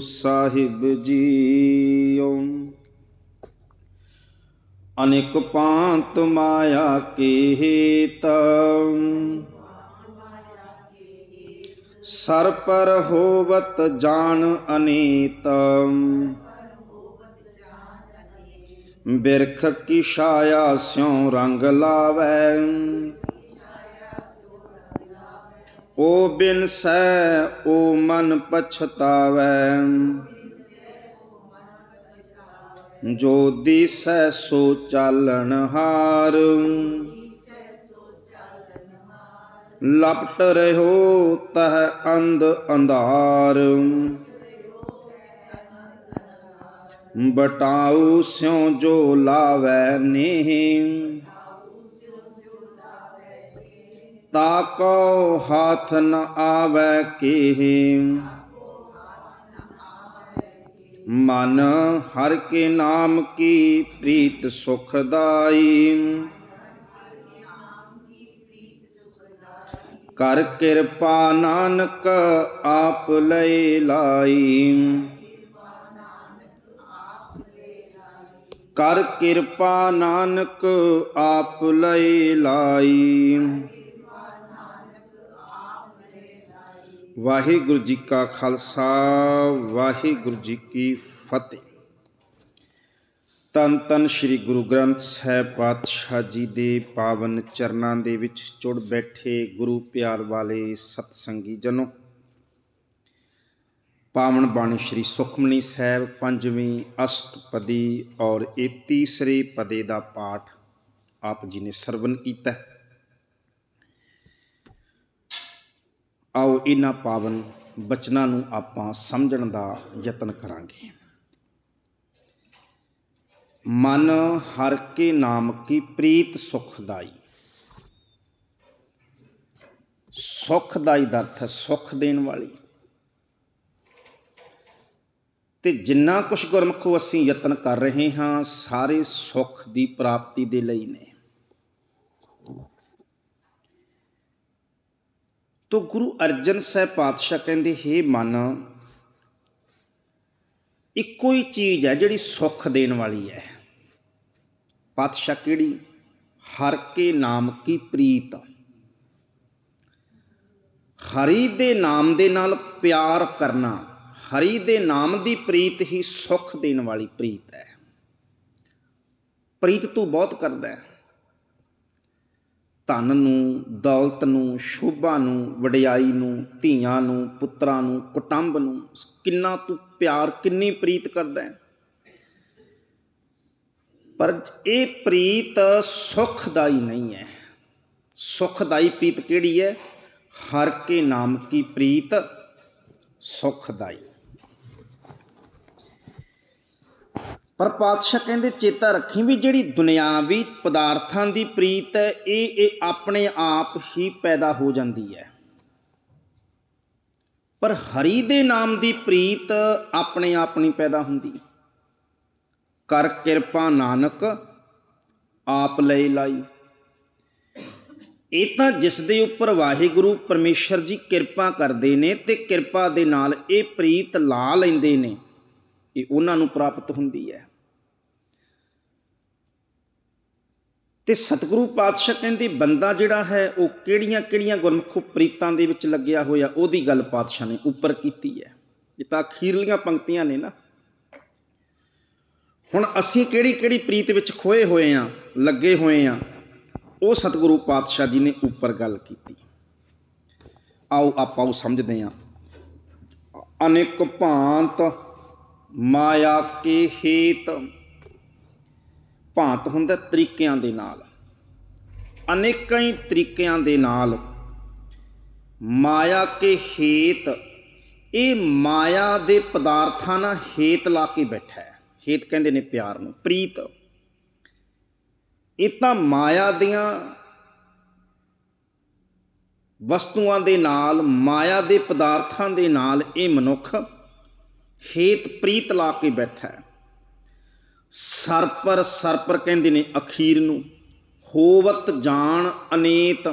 ਸਾਹਿਬ JIO. ਅਨੇਕ ਪਾਂਤ ਮਾਇਆ ਕੇ ਹੇਤ sir ਪਰ ਹੋਵਤ ਜਾਣ ਅਨੀਤ। ਬਿਰਖ ਕੀ ਛਾਇਆ ਸਿਉ ਰੰਗ ਲਾਵੈ। ਓ ਬਿਨ ਸੈ ਓ ਮਨ ਪਛਤਾਵੈ। ਜੋ ਦਿਸੈ ਸੋ ਚਾਲਣ ਹਾਰ। ਲਪਟ ਰਹੋ ਤਹ ਅੰਧ ਅੰਧਾਰ। ਬਟਾਉ ਸਿਉ ਜੋ ਲਾਵੈ ਨੇਹ। ਤਾਕੋ ਹਾਥ ਨ ਆਵੈ ਕੀਹ। ਮਨ ਹਰ ਕੇ ਨਾਮ ਕੀ ਪ੍ਰੀਤ ਸੁਖਦਾਈ ਕਰ ਕਿਰਪਾ ਨਾਨਕ ਆਪ ਲਈ ਲਾਈ। ਕਰ ਕਿਰਪਾ ਨਾਨਕ ਆਪ ਲਈ ਲਾਈ। ਵਾਹਿਗੁਰੂ ਜੀ ਕਾ ਖਾਲਸਾ, ਵਾਹਿਗੁਰੂ ਜੀ ਕੀ ਫਤਿਹ ਤਨ ਤਨ ਸ੍ਰੀ ਗੁਰੂ ਗ੍ਰੰਥ ਸਾਹਿਬ ਪਾਤਸ਼ਾਹ ਜੀ ਦੇ ਪਾਵਨ ਚਰਨਾਂ ਦੇ ਵਿੱਚ ਚੁੜ ਬੈਠੇ ਗੁਰੂ ਪਿਆਰ ਵਾਲੇ ਸਤਸੰਗੀ ਜਨੋ ਪਾਵਨ ਬਾਣੀ ਸ੍ਰੀ ਸੁਖਮਨੀ ਸਾਹਿਬ ਪੰਜਵੀਂ ਅਸ਼ਟਪਦੀ ਔਰ ਇਹ ਤੀਸਰੇ ਪਦੇ ਦਾ ਪਾਠ ਆਪ ਜੀ ਨੇ ਸਰਵਨ ਕੀਤਾ ਹੈ। ਆਓ ਇਹਨਾਂ ਪਾਵਨ ਬਚਨਾਂ ਨੂੰ ਆਪਾਂ ਸਮਝਣ ਦਾ ਯਤਨ ਕਰਾਂਗੇ। ਮਨ ਹਰ ਕੇ ਨਾਮ ਕੀ ਪ੍ਰੀਤ ਸੁਖਦਾਈ। ਸੁਖਦਾਈ ਦਾ ਅਰਥ ਹੈ ਸੁਖ ਦੇਣ ਵਾਲੀ। ਤੇ ਜਿੰਨਾ ਕੁਝ ਗੁਰਮਖੋ ਅਸੀਂ ਯਤਨ ਕਰ ਰਹੇ ਹਾਂ, ਸਾਰੇ ਸੁਖ ਦੀ ਪ੍ਰਾਪਤੀ ਦੇ ਲਈ ਨੇ। ਤੋ ਗੁਰੂ ਅਰਜਨ ਸਾਹਿਬ ਪਾਤਸ਼ਾਹ ਕਹਿੰਦੇ, ਹੈ ਮਨ, ਇੱਕੋ ਹੀ ਚੀਜ਼ ਹੈ ਜਿਹੜੀ ਸੁੱਖ ਦੇਣ ਵਾਲੀ ਹੈ। ਪਾਤਸ਼ਾਹ ਕਿਹੜੀ? ਹਰ ਕੇ ਨਾਮ ਕੀ ਪ੍ਰੀਤ। ਹਰੀ ਦੇ ਨਾਮ ਦੇ ਨਾਲ ਪਿਆਰ ਕਰਨਾ, ਹਰੀ ਦੇ ਨਾਮ ਦੀ ਪ੍ਰੀਤ ਹੀ ਸੁੱਖ ਦੇਣ ਵਾਲੀ ਪ੍ਰੀਤ ਹੈ। ਪ੍ਰੀਤ ਤੂੰ ਬਹੁਤ ਕਰਦਾ ਹੈ। ਧਨ ਨੂੰ, ਦੌਲਤ ਨੂੰ, ਸ਼ੋਭਾ ਨੂੰ, ਵਡਿਆਈ ਨੂੰ, ਧੀਆਂ ਨੂੰ, ਪੁੱਤਰਾਂ ਨੂੰ, ਕੁਟੰਬ ਨੂੰ, ਕਿੰਨਾ ਤੂੰ ਪਿਆਰ, ਕਿੰਨੀ ਪ੍ਰੀਤ ਕਰਦਾ ਹੈ। ਪਰ ਇਹ ਪ੍ਰੀਤ ਸੁਖਦਾਈ ਨਹੀਂ ਹੈ। ਸੁਖਦਾਈ ਪ੍ਰੀਤ ਕਿਹੜੀ ਹੈ? ਹਰ ਕੇ ਨਾਮ ਕੀ ਪ੍ਰੀਤ ਸੁਖਦਾਈ। ਪਰ ਪਾਤਸ਼ਾਹ ਕਹਿੰਦੇ ਚੇਤਾ ਰੱਖੀ ਵੀ ਜਿਹੜੀ ਦੁਨਿਆਵੀ ਪਦਾਰਥਾਂ ਦੀ ਪ੍ਰੀਤ ਹੈ, ਇਹ ਇਹ ਆਪਣੇ ਆਪ ਹੀ ਪੈਦਾ ਹੋ ਜਾਂਦੀ ਹੈ। ਪਰ ਹਰੀ ਦੇ ਨਾਮ ਦੀ ਪ੍ਰੀਤ ਆਪਣੇ ਆਪ ਨਹੀਂ ਪੈਦਾ ਹੁੰਦੀ। ਕਰ ਕਿਰਪਾ ਨਾਨਕ, ਆਪ ਲਈ ਲਾਈ। ਇਹ ਤਾਂ ਜਿਸ ਦੇ ਉੱਪਰ ਵਾਹਿਗੁਰੂ ਪਰਮੇਸ਼ਰ ਜੀ ਕਿਰਪਾ ਕਰਦੇ ਨੇ ਤੇ ਕਿਰਪਾ ਦੇ ਨਾਲ ਇਹ ਪ੍ਰੀਤ ਲਾ ਲੈਂਦੇ ਨੇ। ਇਹ ਉਹਨਾਂ ਨੂੰ ਪ੍ਰਾਪਤ ਹੁੰਦੀ ਹੈ। ਤੇ ਸਤਿਗੁਰੂ ਪਾਤਸ਼ਾਹ ਕਹਿੰਦੇ, ਬੰਦਾ ਜਿਹੜਾ ਹੈ, ਉਹ ਕਿਹੜੀਆਂ ਕਿਹੜੀਆਂ ਗੁਰਮੁਖ ਪ੍ਰੀਤਾਂ ਦੇ ਵਿੱਚ ਲੱਗਿਆ ਹੋਇਆ, ਉਹਦੀ ਗੱਲ ਪਾਤਸ਼ਾਹ ਨੇ ਉੱਪਰ ਕੀਤੀ ਹੈ। ਇਹ ਤਾਂ ਅਖੀਰਲੀਆਂ ਪੰਕਤੀਆਂ ਨੇ ਨਾ। ਹੁਣ ਅਸੀਂ ਕਿਹੜੀ ਕਿਹੜੀ ਪ੍ਰੀਤ ਵਿੱਚ ਖੋਏ ਹੋਏ ਆ, ਲੱਗੇ ਹੋਏ ਆ, ਉਹ ਸਤਿਗੁਰੂ ਪਾਤਸ਼ਾਹ ਜੀ ਨੇ ਉੱਪਰ ਗੱਲ ਕੀਤੀ। ਆਓ ਆਪਾਂ ਉਹ ਸਮਝਦੇ ਆ। ਅਨੇਕ ਭਾਂਤ ਮਾਇਆ ਕੇ ਹੇਤ ਭਾਂਤ ਹੁੰਦਾ ਤਰੀਕਿਆਂ ਦੇ ਨਾਲ। ਅਨੇਕਾਂ ਹੀ ਤਰੀਕਿਆਂ ਦੇ ਨਾਲ ਮਾਇਆ ਕੇ ਹੇਤ, ਇਹ ਮਾਇਆ ਦੇ ਪਦਾਰਥਾਂ ਨਾਲ ਹੇਤ ਲਾ ਕੇ ਬੈਠਾ ਹੈ। ਹੇਤ ਕਹਿੰਦੇ ਨੇ ਪਿਆਰ ਨੂੰ, ਪ੍ਰੀਤ। ਇਹ ਤਾਂ ਮਾਇਆ ਦੀਆਂ ਵਸਤੂਆਂ ਦੇ ਨਾਲ, ਮਾਇਆ ਦੇ ਪਦਾਰਥਾਂ ਦੇ ਨਾਲ ਇਹ ਮਨੁੱਖ ਹੇਤ ਪ੍ਰੀਤ ਲਾ ਕੇ ਬੈਠਾ ਸਰਪਰ ਸਰਪਰ ਕਹਿੰਦੇ ਨੇ ਅਖੀਰ ਨੂੰ, ਹੋਵਤ ਜਾਣ ਅਨੇਤ।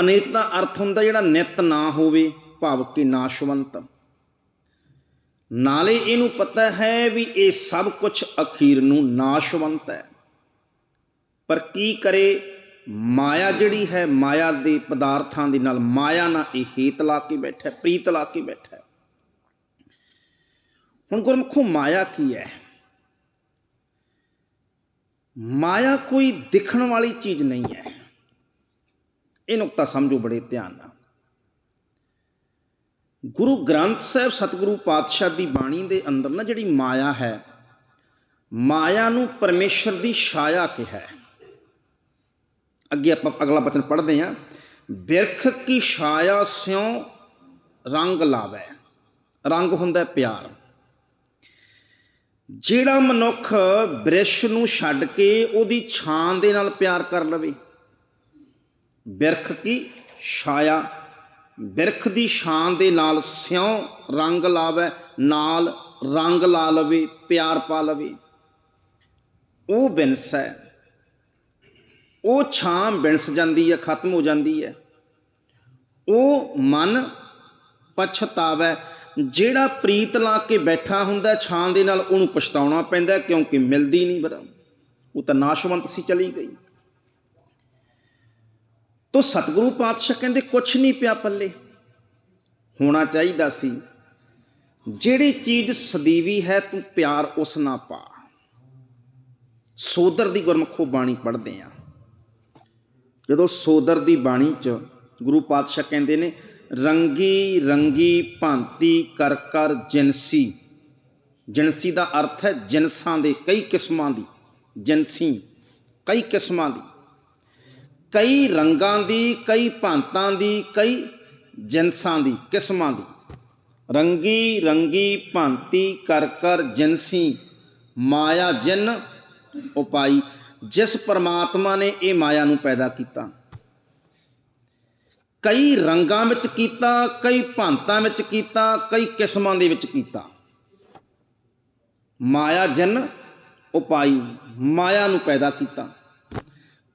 ਅਨੇਤ ਦਾ ਅਰਥ ਹੁੰਦਾ ਜਿਹੜਾ ਨਿਤ ਨਾ ਹੋਵੇ ਭਾਵ ਕਿ ਨਾਸ਼ਵੰਤ। ਨਾਲੇ ਇਹਨੂੰ ਪਤਾ ਹੈ ਵੀ ਇਹ ਸਭ ਕੁਝ ਅਖੀਰ ਨੂੰ ਨਾਸ਼ਵੰਤ ਹੈ। ਪਰ ਕੀ ਕਰੇ? ਮਾਇਆ ਜਿਹੜੀ ਹੈ, ਮਾਇਆ ਦੇ ਪਦਾਰਥਾਂ ਦੇ ਨਾਲ ਮਾਇਆ ਨਾਲ ਇਹ ਹੇਤ ਲਾ ਕੇ ਬੈਠਾ ਪ੍ਰੀਤ ਲਾ ਕੇ ਬੈਠਾ ਹੈ। ਹੁਣ ਗੁਰਮੁਖੋ ਮਾਇਆ ਕੀ ਹੈ? ਮਾਇਆ ਕੋਈ ਦਿਖਣ ਵਾਲੀ ਚੀਜ਼ ਨਹੀਂ ਹੈ। ਇਹ ਨੁਕਤਾ ਸਮਝੋ ਬੜੇ ਧਿਆਨ ਨਾਲ। ਗੁਰੂ ਗ੍ਰੰਥ ਸਾਹਿਬ ਸਤਿਗੁਰੂ ਪਾਤਸ਼ਾਹ ਦੀ ਬਾਣੀ ਦੇ ਅੰਦਰ ਨਾ ਜਿਹੜੀ ਮਾਇਆ ਹੈ, ਮਾਇਆ ਨੂੰ ਪਰਮੇਸ਼ਰ ਦੀ ਛਾਇਆ ਕਿਹਾ ਹੈ। ਅੱਗੇ ਆਪਾਂ ਅਗਲਾ ਬਚਨ ਪੜ੍ਹਦੇ ਹਾਂ। ਬਿਰਖ ਕੀ ਛਾਇਆ ਸਿਉ ਰੰਗ ਲਾਵੇ। ਰੰਗ ਹੁੰਦਾ ਪਿਆਰ। ਜਿਹੜਾ ਮਨੁੱਖ ਬ੍ਰਿਸ਼ ਨੂੰ ਛੱਡ ਕੇ ਉਹਦੀ ਛਾਂ ਦੇ ਨਾਲ ਪਿਆਰ ਕਰ ਲਵੇ, ਬਿਰਖ ਕੀ ਛਾਇਆ, ਬਿਰਖ ਦੀ ਛਾਂ ਦੇ ਨਾਲ ਸਿਉ ਰੰਗ ਲਾਵੇ, ਨਾਲ ਰੰਗ ਲਾ ਲਵੇ, ਪਿਆਰ ਪਾ ਲਵੇ। ਉਹ ਬਿਨਸ ਹੈ। ਉਹ ਛਾਂ ਬਿਨਸ ਜਾਂਦੀ ਹੈ, ਖਤਮ ਹੋ ਜਾਂਦੀ ਹੈ। ਉਹ ਮਨ ਪਛਤਾਵੇ। ਜਿਹੜਾ ਪ੍ਰੀਤ ਲਾ ਕੇ ਬੈਠਾ ਹੁੰਦਾ ਛਾਂ ਦੇ ਨਾਲ ਉਹਨੂੰ ਪਛਤਾਉਣਾ ਪੈਂਦਾ ਕਿਉਂਕਿ ਮਿਲਦੀ ਨਹੀਂ ਬਰਾ ਉਹ ਤਾਂ ਨਾਸ਼ਵੰਤ ਸੀ, ਚਲੀ ਗਈ। ਤੋ ਸਤਿਗੁਰੂ ਪਾਤਸ਼ਾਹ ਕਹਿੰਦੇ, ਕੁਛ ਨਹੀਂ ਪਿਆ ਪੱਲੇ। ਹੋਣਾ ਚਾਹੀਦਾ ਸੀ, ਜਿਹੜੀ ਚੀਜ਼ ਸਦੀਵੀ ਹੈ, ਤੂੰ ਪਿਆਰ ਉਸ ਨਾਲ ਪਾ। ਸੋਦਰ ਦੀ ਗੁਰਮੁਖੋ ਬਾਣੀ ਪੜ੍ਹਦੇ ਆ ਜਦੋਂ ਸੋਦਰ ਦੀ ਬਾਣੀ ਚ ਗੁਰੂ ਪਾਤਸ਼ਾਹ ਕਹਿੰਦੇ ਨੇ ਰੰਗੀ ਰੰਗੀ ਭਾਂਤੀ ਕਰ ਕਰ ਜਿਨਸੀ। ਜਿਨਸੀ ਦਾ ਅਰਥ ਹੈ ਜਿਨਸਾਂ ਦੇ ਕਈ ਕਿਸਮਾਂ ਦੀ। ਜਿਨਸੀ, ਕਈ ਕਿਸਮਾਂ ਦੀ। ਕਈ ਰੰਗਾਂ ਦੀ, ਕਈ ਭਾਂਤਾਂ ਦੀ, ਕਈ ਜਿਨਸਾਂ ਦੀ, ਕਿਸਮਾਂ ਦੀ। ਰੰਗੀ ਰੰਗੀ ਭਾਂਤੀ ਕਰ ਕਰ ਜਿਨਸੀ, ਮਾਇਆ ਜਿਨ ਉਪਾਈ। ਜਿਸ ਪਰਮਾਤਮਾ ਨੇ ਇਹ ਮਾਇਆ ਨੂੰ ਪੈਦਾ ਕੀਤਾ। ਕਈ ਰੰਗਾਂ ਵਿੱਚ ਕੀਤਾ, ਕਈ ਭਾਂਤਾਂ ਵਿੱਚ ਕੀਤਾ, ਕਈ ਕਿਸਮਾਂ ਦੇ ਵਿੱਚ ਕੀਤਾ। ਮਾਇਆ ਜਨ ਉਪਾਈ ਮਾਇਆ ਨੂੰ ਪੈਦਾ ਕੀਤਾ।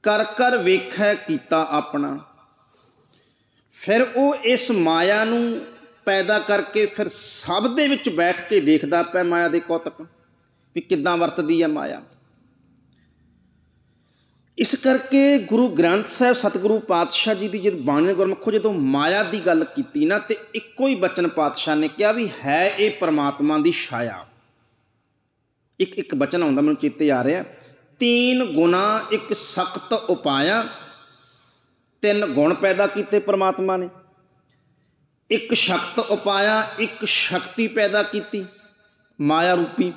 ਕਰ ਕਰ ਵੇਖੈ ਕੀਤਾ ਆਪਣਾ। ਫਿਰ ਉਹ ਇਸ ਮਾਇਆ ਨੂੰ ਪੈਦਾ ਕਰਕੇ ਫਿਰ ਸਭ ਦੇ ਵਿੱਚ ਬੈਠ ਕੇ ਦੇਖਦਾ ਪਿਆ ਮਾਇਆ ਦੇ ਕੌਤਕ, ਵੀ ਕਿੱਦਾਂ ਵਰਤਦੀ ਹੈ ਮਾਇਆ। ਇਸ ਕਰਕੇ ਗੁਰੂ ਗ੍ਰੰਥ ਸਾਹਿਬ ਸਤਿਗੁਰੂ ਪਾਤਸ਼ਾਹ ਜੀ ਦੀ ਜਦ ਬਾਣੀ ਗੁਰਮੁਖੋ ਜਦੋਂ ਮਾਇਆ ਦੀ ਗੱਲ ਕੀਤੀ ਨਾ, ਤੇ ਇੱਕੋ ਹੀ ਬਚਨ ਪਾਤਸ਼ਾਹ ਨੇ ਕਿਹਾ ਵੀ ਹੈ ਇਹ ਪਰਮਾਤਮਾ ਦੀ ਛਾਇਆ। ਇੱਕ ਇੱਕ ਬਚਨ ਆਉਂਦਾ, ਮੈਨੂੰ ਚੇਤੇ ਆ ਰਿਹਾ। ਤੀਨ ਗੁਣਾ ਇੱਕ ਸਖਤ ਉਪਾਇਆ, ਤਿੰਨ ਗੁਣ ਪੈਦਾ ਕੀਤੇ ਪਰਮਾਤਮਾ ਨੇ। ਇੱਕ ਸ਼ਕਤ ਉਪਾਇਆ, ਇੱਕ ਸ਼ਕਤੀ ਪੈਦਾ ਕੀਤੀ, ਮਾਇਆ ਰੂਪੀ।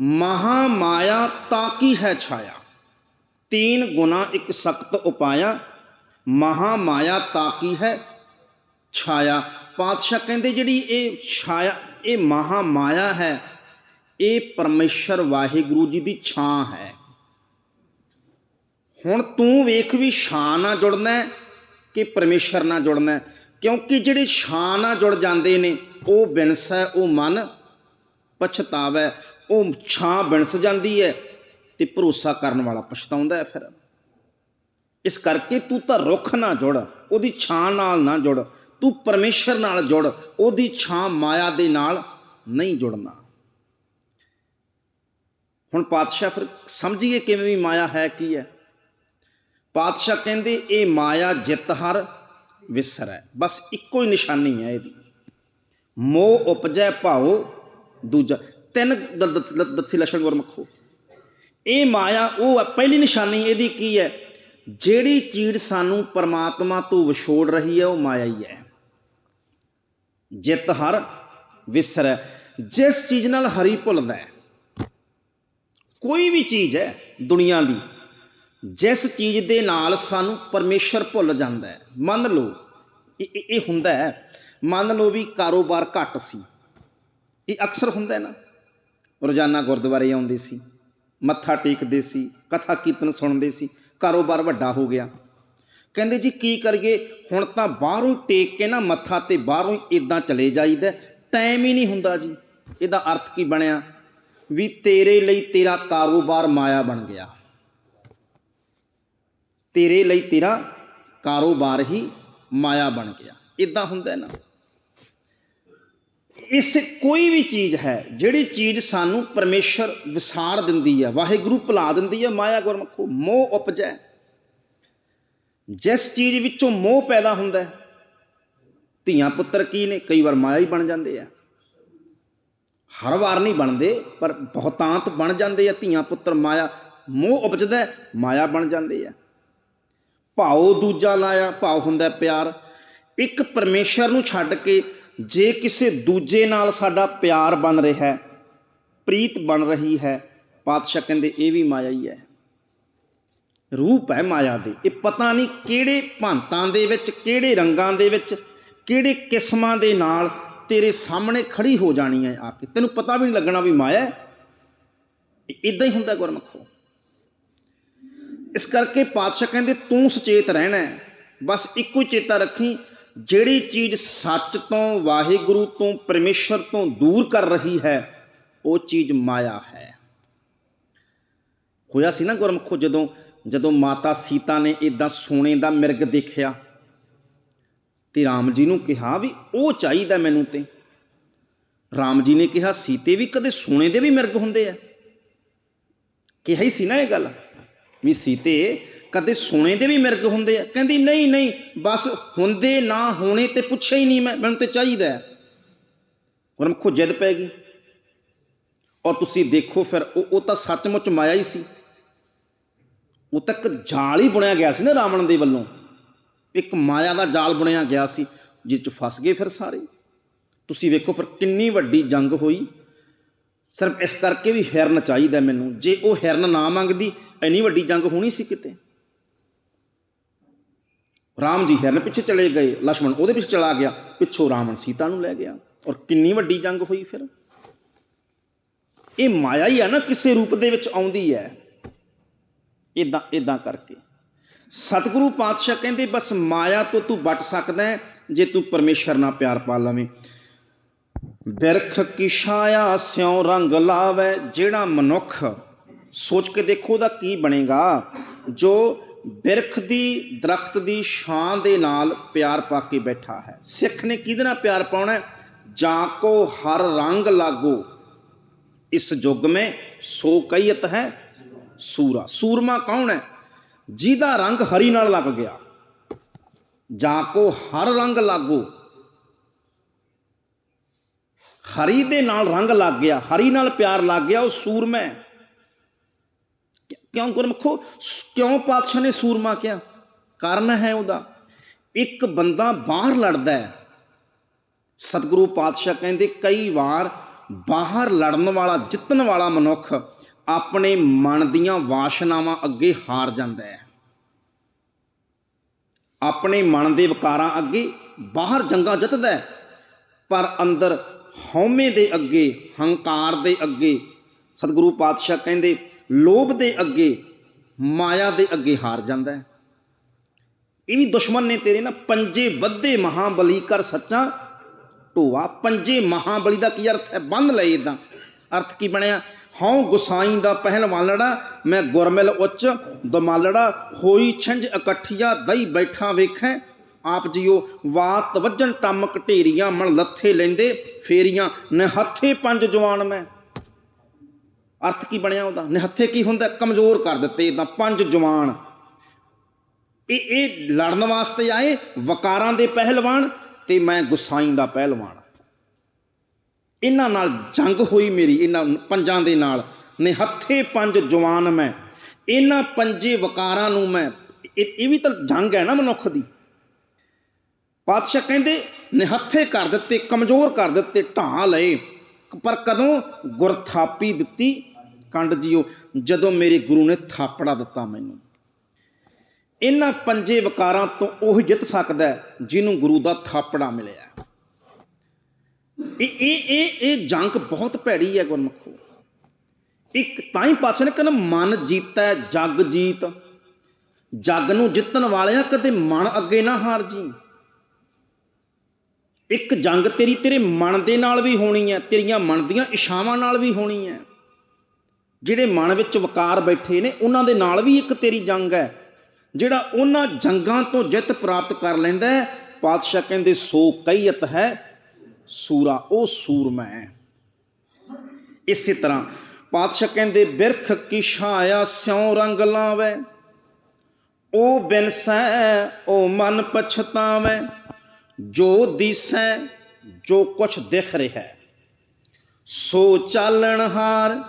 ਮਹਾ ਮਾਇਆ ਤਾਂ ਕੀ ਹੈ ਛਾਇਆ? ਤੀਨ ਗੁਣਾ ਇੱਕ ਸਖਤ ਉਪਾਇਆ ਮਹਾ ਮਾਇਆ ਤਾਕੀ ਹੈ? ਛਾਇਆ। ਪਾਤਸ਼ਾਹ ਕਹਿੰਦੇ ਜਿਹੜੀ ਇਹ ਛਾਇਆ, ਇਹ ਮਹਾ ਮਾਇਆ ਹੈ, ਇਹ ਪਰਮੇਸ਼ਰ ਵਾਹਿਗੁਰੂ ਜੀ ਦੀ ਛਾਂ ਹੈ। ਹੁਣ ਤੂੰ ਵੇਖ ਵੀ ਛਾਂ ਨਾਲ ਜੁੜਨਾ ਕਿ ਪਰਮੇਸ਼ਰ ਨਾਲ ਜੁੜਨਾ ਕਿਉਂਕਿ ਜਿਹੜੇ ਛਾਂ ਨਾਲ ਜੁੜ ਜਾਂਦੇ ਨੇ, ਉਹ ਬਿਨਸ ਹੈ ਉਹ ਮਨ ਪਛਤਾਵੇ, ਉਹ ਛਾਂ ਬਿਨਸ ਜਾਂਦੀ ਹੈ। ਤੇ ਭਰੋਸਾ ਕਰਨ ਵਾਲਾ ਪਛਤਾਉਂਦਾ ਹੈ ਫਿਰ। ਇਸ ਕਰਕੇ ਤੂੰ ਤਾਂ ਰੁੱਖ ਨਾਲ ਜੁੜ, ਉਹਦੀ ਛਾਂ ਨਾਲ ਨਾ ਜੁੜ, ਤੂੰ ਪਰਮੇਸ਼ਰ ਨਾਲ ਜੁੜ, ਉਹਦੀ ਛਾਂ ਮਾਇਆ ਦੇ ਨਾਲ ਨਹੀਂ ਜੁੜਨਾ। ਹੁਣ ਪਾਤਸ਼ਾਹ ਫਿਰ ਸਮਝੀਏ ਕਿਵੇਂ ਵੀ ਮਾਇਆ ਹੈ ਕੀ ਹੈ। ਪਾਤਸ਼ਾਹ ਕਹਿੰਦੇ, ਇਹ ਮਾਇਆ ਜਿੱਤ ਹਰ ਵਿਸਰ। ਹੈ ਬਸ ਇੱਕੋ ਹੀ ਨਿਸ਼ਾਨੀ ਹੈ ਇਹਦੀ। ਮੋਹ ਉਪਜੈ ਭਾਉ ਦੂਜਾ। ਤਿੰਨ ਦ- ਦ- ਦ- ਗੁਰਮਖੋ ਇਹ ਮਾਇਆ, ਉਹ ਹੈ ਪਹਿਲੀ ਨਿਸ਼ਾਨੀ ਇਹਦੀ ਕੀ ਹੈ? ਜਿਹੜੀ ਚੀਜ਼ ਸਾਨੂੰ ਪਰਮਾਤਮਾ ਤੋਂ ਵਿਛੋੜ ਰਹੀ ਹੈ, ਉਹ ਮਾਇਆ ਹੀ ਹੈ। ਜਿੱਤ ਹਰ ਵਿਸਰੈ। ਜਿਸ ਚੀਜ਼ ਨਾਲ ਹਰੀ ਭੁੱਲਦਾ ਹੈ, ਕੋਈ ਵੀ ਚੀਜ਼ ਹੈ ਦੁਨੀਆ ਦੀ, ਜਿਸ ਚੀਜ਼ ਦੇ ਨਾਲ ਸਾਨੂੰ ਪਰਮੇਸ਼ਰ ਭੁੱਲ ਜਾਂਦਾ ਹੈ। ਮੰਨ ਲਓ ਇਹ ਇਹ ਹੁੰਦਾ ਹੈ, ਮੰਨ ਲਓ ਵੀ ਕਾਰੋਬਾਰ ਘੱਟ ਸੀ। ਇਹ ਅਕਸਰ ਹੁੰਦਾ ਹੈ ਨਾ, ਰੋਜ਼ਾਨਾ ਗੁਰਦੁਆਰੇ ਆਉਂਦੇ ਸੀ। ਮੱਥਾ ਟੇਕਦੇ ਸੀ, ਕਥਾ ਕੀਰਤਨ ਸੁਣਦੇ ਸੀ, ਕਾਰੋਬਾਰ ਵੱਡਾ ਹੋ ਗਿਆ। ਕਹਿੰਦੇ ਜੀ, ਕੀ ਕਰੀਏ? ਹੁਣ ਤਾਂ ਬਾਹਰੋਂ ਟੇਕ ਕੇ ਨਾ ਮੱਥਾ ਤੇ ਬਾਹਰੋਂ ਹੀ ਇਦਾਂ ਚਲੇ ਜਾਈਦਾ। ਟਾਈਮ ਹੀ ਨਹੀਂ ਹੁੰਦਾ ਜੀ। ਇਹਦਾ ਅਰਥ ਕੀ ਬਣਿਆ? ਵੀ ਤੇਰੇ ਲਈ ਤੇਰਾ ਕਾਰੋਬਾਰ ਮਾਇਆ ਬਣ ਗਿਆ। ਤੇਰੇ ਲਈ ਤੇਰਾ ਕਾਰੋਬਾਰ ਹੀ ਮਾਇਆ ਬਣ ਗਿਆ। ਇਦਾਂ ਹੁੰਦਾ ਨਾ। ਇਸ ਕੋਈ ਵੀ ਚੀਜ਼ ਹੈ, ਜਿਹੜੀ ਚੀਜ਼ ਸਾਨੂੰ ਪਰਮੇਸ਼ਰ ਵਿਸਾਰ ਦਿੰਦੀ ਹੈ, ਵਾਹਿਗੁਰੂ ਭੁਲਾ ਦਿੰਦੀ ਹੈ, ਮਾਇਆ ਗੁਰਮਖੋ, ਮੋਹ ਉਪਜੈ। ਜਿਸ ਚੀਜ਼ ਵਿੱਚੋਂ ਮੋਹ ਪੈਦਾ ਹੁੰਦਾ ਹੈ, ਧੀਆਂ ਪੁੱਤਰ ਕੀ ਨੇ? ਕਈ ਵਾਰ ਮਾਇਆ ਹੀ ਬਣ ਜਾਂਦੇ ਆ। ਹਰ ਵਾਰ ਨਹੀਂ ਬਣਦੇ, ਪਰ ਬਹੁਤਾਂਤ ਬਣ ਜਾਂਦੇ ਆ ਧੀਆਂ ਪੁੱਤਰ, ਮਾਇਆ। ਮੋਹ ਉਪਜਦਾ ਮਾਇਆ ਬਣ ਜਾਂਦੇ ਆ। ਭਾਉ ਦੂਜਾ ਲਾਇਆ ਭਾਉ ਹੁੰਦਾ ਪਿਆਰ। ਇੱਕ ਪਰਮੇਸ਼ਰ ਨੂੰ ਛੱਡ ਕੇ ਜੇ ਕਿਸੇ ਦੂਜੇ ਨਾਲ ਸਾਡਾ ਪਿਆਰ ਬਣ ਰਿਹਾ ਹੈ, ਪ੍ਰੀਤ ਬਣ ਰਹੀ ਹੈ, ਪਾਤਸ਼ਾਹ ਕਹਿੰਦੇ ਇਹ ਵੀ ਮਾਇਆ ਹੀ ਹੈ। ਰੂਪ ਹੈ ਮਾਇਆ ਦੇ। ਇਹ ਪਤਾ ਨਹੀਂ ਕਿਹੜੇ ਭਾਂਤਾਂ ਦੇ ਵਿੱਚ, ਕਿਹੜੇ ਰੰਗਾਂ ਦੇ ਵਿੱਚ, ਕਿਹੜੇ ਕਿਸਮਾਂ ਦੇ ਨਾਲ ਤੇਰੇ ਸਾਹਮਣੇ ਖੜੀ ਹੋ ਜਾਣੀ ਹੈ ਆ ਕੇ। ਤੈਨੂੰ ਪਤਾ ਵੀ ਨਹੀਂ ਲੱਗਣਾ ਵੀ ਮਾਇਆ ਹੈ। ਇਦਾਂ ਹੀ ਹੁੰਦਾ ਗੁਰਮਖੋ। ਇਸ ਕਰਕੇ ਪਾਤਸ਼ਾਹ ਕਹਿੰਦੇ ਤੂੰ ਸੁਚੇਤ ਰਹਿਣਾ ਬਸ ਇੱਕੋ ਹੀ ਚੇਤਾ ਰੱਖੀ ਜਿਹੜੀ ਚੀਜ਼ ਸੱਚ ਤੋਂ, ਵਾਹਿਗੁਰੂ ਤੋਂ, ਪਰਮੇਸ਼ਰ ਤੋਂ ਦੂਰ ਕਰ ਰਹੀ ਹੈ, ਉਹ ਚੀਜ਼ ਮਾਇਆ ਹੈ। ਹੋਇਆ ਸੀ ਨਾ ਗੁਰਮਖੋ, ਜਦੋਂ ਜਦੋਂ ਮਾਤਾ ਸੀਤਾ ਨੇ ਇਦਾਂ ਸੋਨੇ ਦਾ ਮਿਰਗ ਦੇਖਿਆ, ਤੇ ਰਾਮ ਜੀ ਨੂੰ ਕਿਹਾ ਵੀ ਉਹ ਚਾਹੀਦਾ ਮੈਨੂੰ ਤੇ। ਰਾਮ ਜੀ ਨੇ ਕਿਹਾ, ਸੀਤੇ ਵੀ ਕਦੇ ਸੋਨੇ ਦੇ ਵੀ ਮਿਰਗ ਹੁੰਦੇ ਆ। ਕਿਹਾ ਹੀ ਸੀ ਨਾ ਇਹ ਗੱਲ, ਵੀ ਸੀਤੇ ਕਦੇ ਸੋਨੇ ਦੇ ਵੀ ਮਿਰਗ ਹੁੰਦੇ ਆ। ਕਹਿੰਦੀ, ਨਹੀਂ ਨਹੀਂ, ਬਸ ਹੁੰਦੇ ਨਾ ਹੋਣੇ ਤੇ ਪੁੱਛਿਆ ਹੀ ਨਹੀਂ ਮੈਂ, ਮੈਨੂੰ ਤੇ ਚਾਹੀਦਾ ਹੈ। ਗੁਰਮਖੋ ਜਿੱਦ ਪੈ ਗਈ। ਔਰ ਤੁਸੀਂ ਦੇਖੋ ਫਿਰ, ਉਹ ਉਹ ਤਾਂ ਸੱਚਮੁੱਚ ਮਾਇਆ ਹੀ ਸੀ। ਉਹ ਤੱਕ ਜਾਲ ਹੀ ਬੁਣਿਆ ਗਿਆ ਸੀ ਨਾ ਰਾਵਣ ਦੇ ਵੱਲੋਂ। ਇੱਕ ਮਾਇਆ ਦਾ ਜਾਲ ਬੁਣਿਆ ਗਿਆ ਸੀ, ਜਿਸ ਚ ਫਸ ਗਏ ਫਿਰ ਸਾਰੇ। ਤੁਸੀਂ ਵੇਖੋ ਫਿਰ ਕਿੰਨੀ ਵੱਡੀ ਜੰਗ ਹੋਈ। ਸਿਰਫ ਇਸ ਕਰਕੇ ਵੀ ਹਿਰਨ ਚਾਹੀਦਾ ਮੈਨੂੰ। ਜੇ ਉਹ ਹਿਰਨ ਨਾ ਮੰਗਦੀ, ਇੰਨੀ ਵੱਡੀ ਜੰਗ ਹੋਣੀ ਸੀ ਕਿਤੇ। ਰਾਮ ਜੀ ਹਿਰਨ ਪਿੱਛੇ ਚਲੇ ਗਏ ਲక్ష్మణ ਉਹਦੇ ਪਿੱਛੇ ਚਲਾ ਗਿਆ, ਪਿੱਛੋਂ ਰਾਵਣ ਸੀਤਾ ਨੂੰ ਲੈ ਗਿਆ ਔਰ ਕਿੰਨੀ ਵੱਡੀ ਜੰਗ ਹੋਈ ਫਿਰ? ਇਹ ਮਾਇਆ ਹੀ ਆ ਨਾ ਕਿਸੇ ਰੂਪ ਦੇ ਵਿੱਚ ਆਉਂਦੀ ਹੈ। ਇਦਾਂ ਇਦਾਂ ਕਰਕੇ। ਸਤਿਗੁਰੂ ਪਾਤਸ਼ਾਹ ਕਹਿੰਦੇ, ਬਸ ਮਾਇਆ ਤੋਂ ਤੂੰ ਬਚ ਸਕਦਾ ਜੇ ਤੂੰ ਪਰਮੇਸ਼ਰ ਨਾਲ ਪਿਆਰ ਪਾ ਲਵੇਂ। ਬਿਰਖ ਕੀ ਛਾਇਆ ਸਿਉ ਰੰਗ ਲਾਵੇ, ਜਿਹੜਾ ਮਨੁੱਖ ਸੋਚ ਕੇ ਦੇਖੋ ਦਾ ਕੀ ਬਣੇਗਾ। ਜੋ ਬਿਰਖ ਦੀ ਦਰਖਤ ਦੀ ਛਾਂ ਦੇ ਨਾਲ ਪਿਆਰ ਪਾ ਕੇ ਬੈਠਾ ਹੈ। ਸਿੱਖ ਨੇ ਕਿਹਦੇ ਨਾਲ ਪਿਆਰ ਪਾਉਣਾ ਹੈ? ਜਾਂ ਕੋ ਹਰ ਰੰਗ ਲਾਗੋ? ਇਸ ਯੁੱਗ में ਸੋ ਕਈਤ ਹੈ ਸੂਰਾ। ਸੂਰਮਾ ਕੌਣ ਹੈ? ਜਿਹਦਾ ਰੰਗ ਹਰੀ ਨਾਲ ਲੱਗ ਗਿਆ। ਜਾਂ ਕੋ ਹਰ ਰੰਗ ਲਾਗੋ? ਹਰੀ ਦੇ ਨਾਲ ਰੰਗ ਲੱਗ ਗਿਆ, ਹਰੀ ਨਾਲ ਪਿਆਰ ਲੱਗ ਗਿਆ, ਉਹ ਸੂਰਮਾ ਹੈ। ਕਿਉਂ ਗੁਰਮਖੋ ਕਿਉਂ ਪਾਤਸ਼ਾਹ ਨੇ ਸੂਰਮਾ ਕਿਹਾ? ਕਾਰਨ ਹੈ ਉਹਦਾ। ਇੱਕ ਬੰਦਾ ਬਾਹਰ ਲੜਦਾ ਹੈ। ਸਤਿਗੁਰੂ ਪਾਤਸ਼ਾਹ ਕਹਿੰਦੇ, ਕਈ ਵਾਰ ਬਾਹਰ ਲੜਨ ਵਾਲਾ, ਜਿੱਤਣ ਵਾਲਾ ਮਨੁੱਖ ਆਪਣੇ ਮਨ ਦੀਆਂ ਵਾਸ਼ਨਾਵਾਂ ਅੱਗੇ ਹਾਰ ਜਾਂਦਾ ਹੈ। ਆਪਣੇ ਮਨ ਦੇ ਵਿਕਾਰਾਂ ਅੱਗੇ ਬਾਹਰ ਜੰਗਾਂ ਜਿੱਤਦਾ ਹੈ। ਪਰ ਅੰਦਰ ਹਉਮੈ ਦੇ ਅੱਗੇ, ਹੰਕਾਰ ਦੇ ਅੱਗੇ ਸਤਿਗੁਰੂ ਪਾਤਸ਼ਾਹ ਕਹਿੰਦੇ ਲੋਭ ਦੇ ਅੱਗੇ, ਮਾਇਆ ਦੇ ਅੱਗੇ ਹਾਰ ਜਾਂਦਾ ਹੈ। ਇਹ ਵੀ ਦੁਸ਼ਮਣ ਨੇ ਤੇਰੇ ਨਾ ਪੰਜੇ ਵੱਧੇ ਮਹਾਬਲੀ ਕਰ ਸੱਚਾ ਢੋਆ। ਪੰਜੇ ਮਹਾਬਲੀ ਦਾ ਕੀ ਅਰਥ ਹੈ? ਬੰਦ ਲਏ ਇਦਾਂ ਅਰਥ ਕੀ ਬਣਿਆ? ਹਉ ਗੁਸਾਈ ਦਾ ਪਹਿਲਵਾਨੜਾ ਮੈਂ ਗੁਰਮਿਲ ਉੱਚ ਦਮਾਲੜਾ। ਹੋਈ ਛੰਝ ਇਕੱਠੀਆਂ ਦਈ ਬੈਠਾ ਵੇਖੈ। ਆਪ ਜੀਓ ਵਾਤ ਵੱਜਣ ਟੰਮ ਢੇਰੀਆਂ, ਮਣ ਲੱਥੇ ਲੈਂਦੇ ਫੇਰੀਆਂ। ਨਿਹੱਥੇ ਪੰਜ ਜਵਾਨ ਮੈਂ। ਅਰਥ ਕੀ ਬਣਿਆ ਉਹਦਾ? ਨਿਹੱਥੇ ਕੀ ਹੁੰਦਾ? ਕਮਜ਼ੋਰ ਕਰ ਦਿੱਤੇ। ਇਦਾਂ ਪੰਜ ਜਵਾਨ। ਇਹ ਇਹ ਲੜਨ ਵਾਸਤੇ ਆਏ, ਵਕਾਰਾਂ ਦੇ ਪਹਿਲਵਾਨ ਤੇ ਮੈਂ ਗੁਸਾਈ ਦਾ ਪਹਿਲਵਾਨ। ਇਹਨਾਂ ਨਾਲ ਜੰਗ ਹੋਈ ਮੇਰੀ, ਇਹਨਾਂ ਪੰਜਾਂ ਦੇ ਨਾਲ। ਨਿਹੱਥੇ ਪੰਜ ਜਵਾਨ ਮੈਂ। ਇਹਨਾਂ ਪੰਜੇ ਵਕਾਰਾਂ ਨੂੰ ਮੈਂ, ਇਹ ਇਹ ਵੀ ਤਾਂ ਜੰਗ ਹੈ ਨਾ ਮਨੁੱਖ ਦੀ। ਪਾਤਸ਼ਾਹ ਕਹਿੰਦੇ, ਨਿਹੱਥੇ ਕਰ ਦਿੱਤੇ, ਕਮਜ਼ੋਰ ਕਰ ਦਿੱਤੇ, ਢਾਹ ਲਏ। ਪਰ ਕਦੋਂ ਗੁਰ ਥਾਪੀ ਦਿੱਤੀ ਕੰਡ ਜੀਓ? ਜਦੋਂ ਮੇਰੇ ਗੁਰੂ ਨੇ ਥਾਪੜਾ ਦਿੱਤਾ ਮੈਨੂੰ। ਇਹਨਾਂ ਪੰਜੇ ਵਕਾਰਾਂ ਤੋਂ ਉਹ ਜਿੱਤ ਸਕਦਾ ਜਿਹਨੂੰ ਗੁਰੂ ਦਾ ਥਾਪੜਾ ਮਿਲਿਆ। ਇਹ ਇਹ ਇਹ ਇਹ ਜੰਗ ਬਹੁਤ ਭੈੜੀ ਹੈ ਗੁਰਮਖੋ। ਇੱਕ ਤਾਂ ਹੀ ਪਾਤਸ਼ਾਹ ਨੇ ਕਹਿੰਦਾ, ਮਨ ਜੀਤੈ, ਜਗ ਜੀਤ। ਜਗ ਨੂੰ ਜਿੱਤਣ ਵਾਲਿਆਂ ਕਦੇ ਮਨ ਅੱਗੇ ਨਾ ਹਾਰ ਜੀ। ਇੱਕ ਜੰਗ ਤੇਰੀ ਤੇਰੇ ਮਨ ਦੇ ਨਾਲ ਵੀ ਹੋਣੀ ਹੈ, ਤੇਰੀਆਂ ਮਨ ਦੀਆਂ ਇਸ਼ਾਵਾਂ ਨਾਲ ਵੀ ਹੋਣੀ ਹੈ। ਜਿਹੜੇ ਮਨ ਵਿੱਚ ਵਕਾਰ ਬੈਠੇ ਨੇ, ਉਹਨਾਂ ਦੇ ਨਾਲ ਵੀ ਇੱਕ ਤੇਰੀ ਜੰਗ ਹੈ। ਜਿਹੜਾ ਉਹਨਾਂ ਜੰਗਾਂ ਤੋਂ ਜਿੱਤ ਪ੍ਰਾਪਤ ਕਰ ਲੈਂਦਾ ਹੈ, ਪਾਤਸ਼ਾਹ ਕਹਿੰਦੇ, ਸੋ ਕਈਤ ਹੈ ਸੂਰਾ, ਉਹ ਸੂਰਮਾ ਹੈ। ਇਸੇ ਤਰ੍ਹਾਂ ਪਾਤਸ਼ਾਹ ਕਹਿੰਦੇ, ਬਿਰਖ ਕੀ ਛਾਇਆ, ਸਿਉ ਰੰਗ ਲਾਵੇ। ਉਹ ਬਿਨਸੈ, ਉਹ ਮਨ ਪਛਤਾਵੇ। ਜੋ ਦਿਸੈ, ਜੋ ਕੁਛ ਦਿਖ ਰਿਹਾ ਸੋ ਚਾਲਣ ਹਾਰ,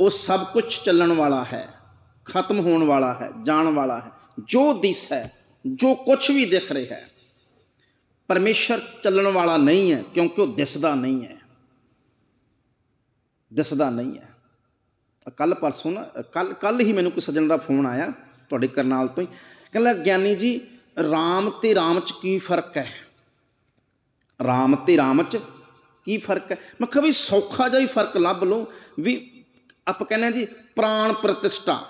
ਉਹ ਸਭ ਕੁਝ ਚੱਲਣ ਵਾਲਾ ਹੈ, ਖਤਮ ਹੋਣ ਵਾਲਾ ਹੈ, ਜਾਣ ਵਾਲਾ ਹੈ। ਜੋ ਦਿਸੈ, ਜੋ ਕੁਛ ਵੀ ਦਿਖ ਰਿਹਾ ਹੈ, ਪਰਮੇਸ਼ਰ ਚੱਲਣ ਵਾਲਾ ਨਹੀਂ ਹੈ, ਕਿਉਂਕਿ ਉਹ ਦਿਸਦਾ ਨਹੀਂ ਹੈ। ਦਿਸਦਾ ਨਹੀਂ ਹੈ। ਕੱਲ ਪਰਸੋਂ ਨਾ ਕੱਲ ਕੱਲ ਹੀ ਮੈਨੂੰ ਕੋਈ ਸੱਜਣ ਦਾ ਫੋਨ ਆਇਆ, ਤੁਹਾਡੇ ਕਰਨਾਲ ਤੋਂ ਹੀ। ਕਹਿੰਦਾ, ਗਿਆਨੀ ਜੀ, ਰਾਮ ਤੇ ਰਾਮ ਚ ਕੀ ਫ਼ਰਕ ਹੈ? ਰਾਮ ਤੇ ਰਾਮ ਚ ਕੀ ਫ਼ਰਕ ਹੈ? ਮੈਂ ਕਿਹਾ ਵੀ ਸੌਖਾ ਜਿਹਾ ਹੀ ਫ਼ਰਕ ਲੱਭ ਲਓ ਵੀ ਆਪਾਂ ਕਹਿੰਦੇ ਹਾਂ ਜੀ ਪ੍ਰਾਣ ਪ੍ਰਤਿਸ਼ਠਾ।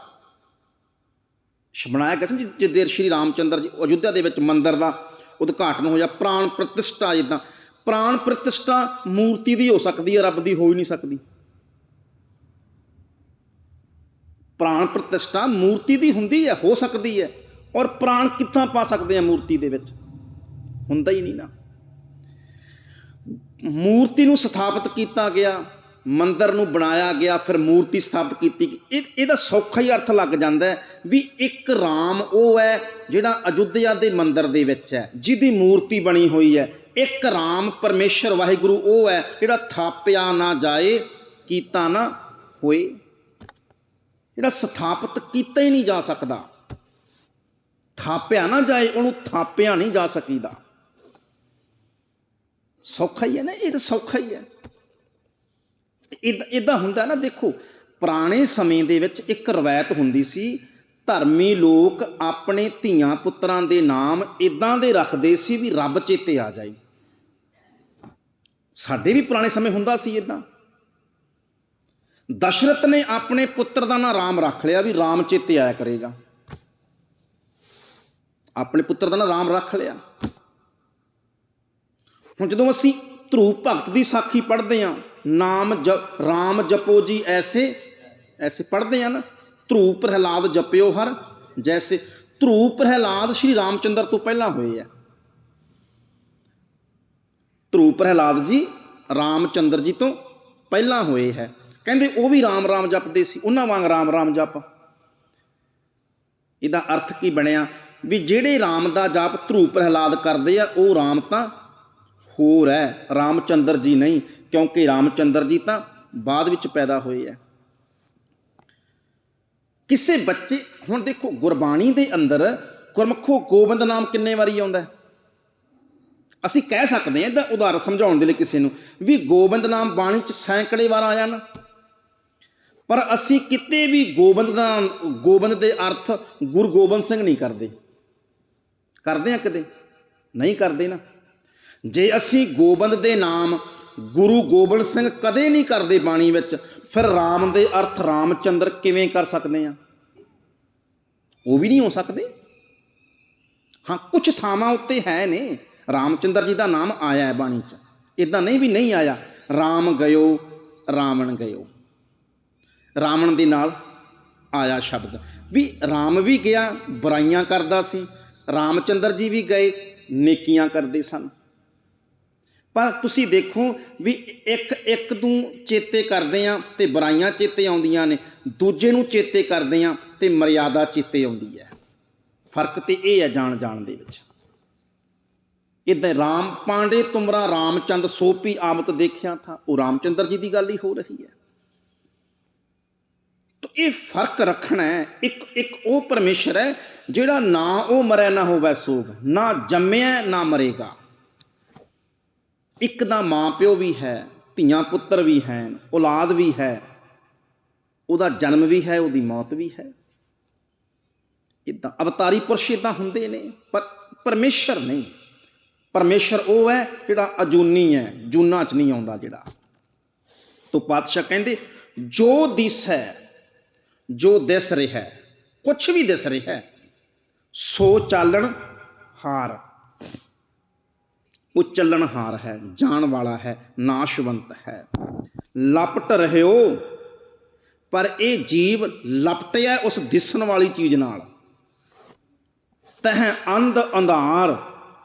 ਬਣਾਇਆ ਗਿਆ ਸੀ ਜਿੱਦੇ ਸ਼੍ਰੀ ਰਾਮਚੰਦਰ ਜੀ ਅਯੁੱਧਿਆ ਦੇ ਵਿੱਚ ਮੰਦਿਰ ਦਾ ਉਦਘਾਟਨ ਹੋਇਆ, ਪ੍ਰਾਣ ਪ੍ਰਤਿਸ਼ਠਾ ਜਿੱਦਾਂ। ਪ੍ਰਾਣ ਪ੍ਰਤਿਸ਼ਠਾ ਮੂਰਤੀ ਦੀ ਹੋ ਸਕਦੀ ਹੈ, ਰੱਬ ਦੀ ਹੋ ਹੀ ਨਹੀਂ ਸਕਦੀ। ਪ੍ਰਾਣ ਪ੍ਰਤਿਸ਼ਠਾ ਮੂਰਤੀ ਦੀ ਹੁੰਦੀ ਹੈ, ਹੋ ਸਕਦੀ ਹੈ। ਔਰ ਪ੍ਰਾਣ ਕਿੱਥਾਂ ਪਾ ਸਕਦੇ ਆ ਮੂਰਤੀ ਦੇ ਵਿੱਚ? ਹੁੰਦਾ ਹੀ ਨਹੀਂ ਨਾ। ਮੂਰਤੀ ਨੂੰ ਸਥਾਪਿਤ ਕੀਤਾ ਗਿਆ, ਮੰਦਰ ਨੂੰ ਬਣਾਇਆ ਗਿਆ, ਫਿਰ ਮੂਰਤੀ ਸਥਾਪਿਤ ਕੀਤੀ। ਇਹ, ਇਹਦਾ ਸੌਖਾ ਹੀ ਅਰਥ ਲੱਗ ਜਾਂਦਾ ਵੀ ਇੱਕ ਰਾਮ ਉਹ ਹੈ ਜਿਹੜਾ ਅਯੁੱਧਿਆ ਦੇ ਮੰਦਰ ਦੇ ਵਿੱਚ ਹੈ, ਜਿਹਦੀ ਮੂਰਤੀ ਬਣੀ ਹੋਈ ਹੈ। ਇੱਕ ਰਾਮ ਪਰਮੇਸ਼ਰ ਵਾਹਿਗੁਰੂ ਉਹ ਹੈ ਜਿਹੜਾ ਥਾਪਿਆ ਨਾ ਜਾਏ, ਕੀਤਾ ਨਾ ਹੋਏ। ਜਿਹੜਾ ਸਥਾਪਿਤ ਕੀਤਾ ਹੀ ਨਹੀਂ ਜਾ ਸਕਦਾ। ਥਾਪਿਆ ਨਾ ਜਾਏ, ਉਹਨੂੰ ਥਾਪਿਆ ਨਹੀਂ ਜਾ ਸਕੀਦਾ। ਸੌਖਾ ਹੀ ਹੈ ਨਾ, ਇਹ ਤਾਂ ਸੌਖਾ ਹੀ ਹੈ। ਇਦਾਂ ਹੁੰਦਾ ਨਾ, ਦੇਖੋ, ਪੁਰਾਣੇ ਸਮੇਂ ਦੇ ਵਿੱਚ ਇੱਕ ਰਵਾਇਤ ਹੁੰਦੀ ਸੀ, ਧਰਮੀ ਲੋਕ ਆਪਣੇ ਧੀਆਂ ਪੁੱਤਰਾਂ ਦੇ ਨਾਮ ਇਦਾਂ ਦੇ ਰੱਖਦੇ ਸੀ ਵੀ ਰੱਬ ਚੇਤੇ ਆ ਜਾਏ। ਸਾਡੇ ਵੀ ਪੁਰਾਣੇ ਸਮੇਂ ਹੁੰਦਾ ਸੀ ਇਦਾਂ। ਦਸ਼ਰਤ ਨੇ ਆਪਣੇ ਪੁੱਤਰ ਦਾ ਨਾਂ ਰਾਮ ਰੱਖ ਲਿਆ ਵੀ ਰਾਮ ਚੇਤੇ ਆਇਆ ਕਰੇਗਾ। ਆਪਣੇ ਪੁੱਤਰ ਦਾ ਨਾਂ ਰਾਮ ਰੱਖ ਲਿਆ। ਹੁਣ ਜਦੋਂ ਅਸੀਂ ਧਰੂ ਭਗਤ ਦੀ ਸਾਖੀ ਪੜ੍ਹਦੇ ਆ ਨਾਮ ਜਪ ਰਾਮ ਜਪੋ ਜੀ ਐਸੇ ਐਸੇ ਪੜ੍ਹਦੇ ਆ ਨਾ, ਧਰੂ ਪ੍ਰਹਿਲਾਦ ਜਪਿਓ ਹਰ, ਜੈਸੇ ਧਰੂ ਪ੍ਰਹਿਲਾਦ ਸ਼੍ਰੀ ਰਾਮਚੰਦਰ ਤੋਂ ਪਹਿਲਾਂ ਹੋਏ ਆ। ਧਰੂ ਪ੍ਰਹਿਲਾਦ ਜੀ ਰਾਮਚੰਦਰ ਜੀ ਤੋਂ ਪਹਿਲਾਂ ਹੋਏ ਹੈ। ਕਹਿੰਦੇ ਉਹ ਵੀ ਰਾਮ ਰਾਮ ਜਪਦੇ ਸੀ, ਉਹਨਾਂ ਵਾਂਗ ਰਾਮ ਰਾਮ ਜਪ। ਇਹਦਾ ਅਰਥ ਕੀ ਬਣਿਆ? ਵੀ ਜਿਹੜੇ ਰਾਮ ਦਾ ਜਪ ਧਰੂ ਪ੍ਰਹਿਲਾਦ ਕਰਦੇ ਆ, ਉਹ ਰਾਮ ਤਾਂ ਹੋਰ ਹੈ, ਰਾਮਚੰਦਰ ਜੀ ਨਹੀਂ, ਕਿਉਂਕਿ ਰਾਮਚੰਦਰ ਜੀ ਤਾਂ ਬਾਅਦ ਵਿੱਚ ਪੈਦਾ ਹੋਏ ਹੈ। ਕਿਸੇ ਬੱਚੇ, ਹੁਣ ਦੇਖੋ ਗੁਰਬਾਣੀ ਦੇ ਅੰਦਰ ਗੁਰਮਖੋ ਗੋਬਿੰਦ ਨਾਮ ਕਿੰਨੇ ਵਾਰੀ ਆਉਂਦਾ ਅਸੀਂ ਕਹਿ ਸਕਦੇ ਹਾਂ, ਇਹਦਾ ਉਦਾਹਰਨ ਸਮਝਾਉਣ ਦੇ ਲਈ ਕਿਸੇ ਨੂੰ ਵੀ ਗੋਬਿੰਦ ਨਾਮ ਬਾਣੀ ਚ ਸੈਂਕੜੇ ਵਾਰ ਆਇਆ ਨਾ। ਪਰ ਅਸੀਂ ਕਿਤੇ ਵੀ ਗੋਬਿੰਦ ਦਾ ਗੋਬਿੰਦ ਦੇ ਅਰਥ ਗੁਰੂ ਗੋਬਿੰਦ ਸਿੰਘ ਨਹੀਂ ਕਰਦੇ। ਕਰਦੇ ਆ ਕਦੇ ਨਹੀਂ ਕਰਦੇ ਨਾ। ਜੇ ਅਸੀਂ ਗੋਬਿੰਦ ਦੇ ਨਾਮ ਗੁਰੂ ਗੋਬਿੰਦ ਸਿੰਘ ਕਦੇ ਨਹੀਂ ਕਰਦੇ ਬਾਣੀ ਵਿੱਚ, ਫਿਰ ਰਾਮ ਦੇ ਅਰਥ ਰਾਮਚੰਦਰ ਕਿਵੇਂ ਕਰ ਸਕਦੇ ਆ? ਉਹ ਵੀ ਨਹੀਂ ਹੋ ਸਕਦੇ। ਹਾਂ ਕੁਝ ਥਾਵਾਂ ਉੱਤੇ ਹੈ ਨੇ, ਰਾਮਚੰਦਰ ਜੀ ਦਾ ਨਾਮ ਆਇਆ ਹੈ ਬਾਣੀ 'ਚ। ਇਦਾਂ ਨਹੀਂ ਵੀ ਨਹੀਂ ਆਇਆ। ਰਾਮ ਗਇਓ, ਰਾਵਣ ਗਇਓ। ਰਾਵਣ ਦੇ ਨਾਲ ਆਇਆ ਸ਼ਬਦ। ਵੀ ਰਾਮ ਵੀ ਗਿਆ, ਬੁਰਾਈਆਂ ਕਰਦਾ ਸੀ। ਰਾਮਚੰਦਰ ਜੀ ਵੀ ਗਏ, ਨੇਕੀਆਂ ਕਰਦੇ ਸਨ। ਪਰ ਤੁਸੀਂ ਦੇਖੋ ਵੀ ਇੱਕ ਇੱਕ ਨੂੰ ਚੇਤੇ ਕਰਦੇ ਆ ਤੇ ਬੁਰਾਈਆਂ ਚੇਤੇ ਆਉਂਦੀਆਂ ਨੇ, ਦੂਜੇ ਨੂੰ ਚੇਤੇ ਕਰਦੇ ਆ ਤੇ ਮਰਿਆਦਾ ਚੇਤੇ ਆਉਂਦੀ ਹੈ। ਫ਼ਰਕ ਤੇ ਇਹ ਹੈ ਜਾਣ ਜਾਣ ਦੇ ਵਿੱਚ। ਇਦਾਂ ਰਾਮ ਪਾਂਡੇ ਤੁਮਰਾ ਰਾਮਚੰਦ ਸੋਪੀ ਆਮਤ ਦੇਖਿਆ ਥਾ, ਉਹ ਰਾਮਚੰਦਰ ਜੀ ਦੀ ਗੱਲ ਹੀ ਹੋ ਰਹੀ ਹੈ। ਤਾਂ ਇਹ ਫ਼ਰਕ ਰੱਖਣਾ ਹੈ, ਇੱਕ ਇੱਕ ਉਹ ਪਰਮੇਸ਼ਰ ਹੈ ਜਿਹੜਾ ਨਾ ਉਹ ਮਰੇ ਨਾ ਹੋਵੇ ਸੋਗ, ਨਾ ਜੰਮਿਆ ਨਾ ਮਰੇਗਾ। ਇੱਕ ਦਾ ਮਾਂ ਪਿਓ ਵੀ ਹੈ, ਧੀਆਂ ਪੁੱਤਰ ਵੀ ਹਨ, ਔਲਾਦ ਵੀ ਹੈ, ਉਹਦਾ ਜਨਮ ਵੀ ਹੈ, ਉਹਦੀ ਮੌਤ ਵੀ ਹੈ। ਇਦਾਂ ਅਵਤਾਰੀ ਪੁਰਸ਼ ਇਦਾਂ ਹੁੰਦੇ ਨੇ, ਪਰ ਪਰਮੇਸ਼ਰ ਨਹੀਂ। ਪਰਮੇਸ਼ਰ ਉਹ ਹੈ ਜਿਹੜਾ ਅਜੂਨੀ ਹੈ, ਜੂਨਾ ਚ ਨਹੀਂ ਆਉਂਦਾ ਜਿਹੜਾ। ਤੋ ਪਾਤਸ਼ਾਹ ਕਹਿੰਦੇ, ਜੋ ਦਿਸ ਹੈ, ਜੋ ਦਿਸ ਰਿਹਾ ਹੈ ਕੁਝ ਵੀ ਦਿਸ ਰਿਹਾ ਸੋ ਚਾਲਣ ਹਾਰ। ਉਹ ਚੱਲਣਹਾਰ ਹੈ, ਜਾਣ ਵਾਲਾ ਹੈ, ਨਾਸ਼ਵੰਤ ਹੈ। ਲਪਟ ਰਹਿਓ, ਪਰ ਇਹ ਜੀਵ ਲਪਟਿਆ ਉਸ ਦਿਸਣ ਵਾਲੀ ਚੀਜ਼ ਨਾਲ। ਤਹ ਅੰਧ ਅੰਧਾਰ,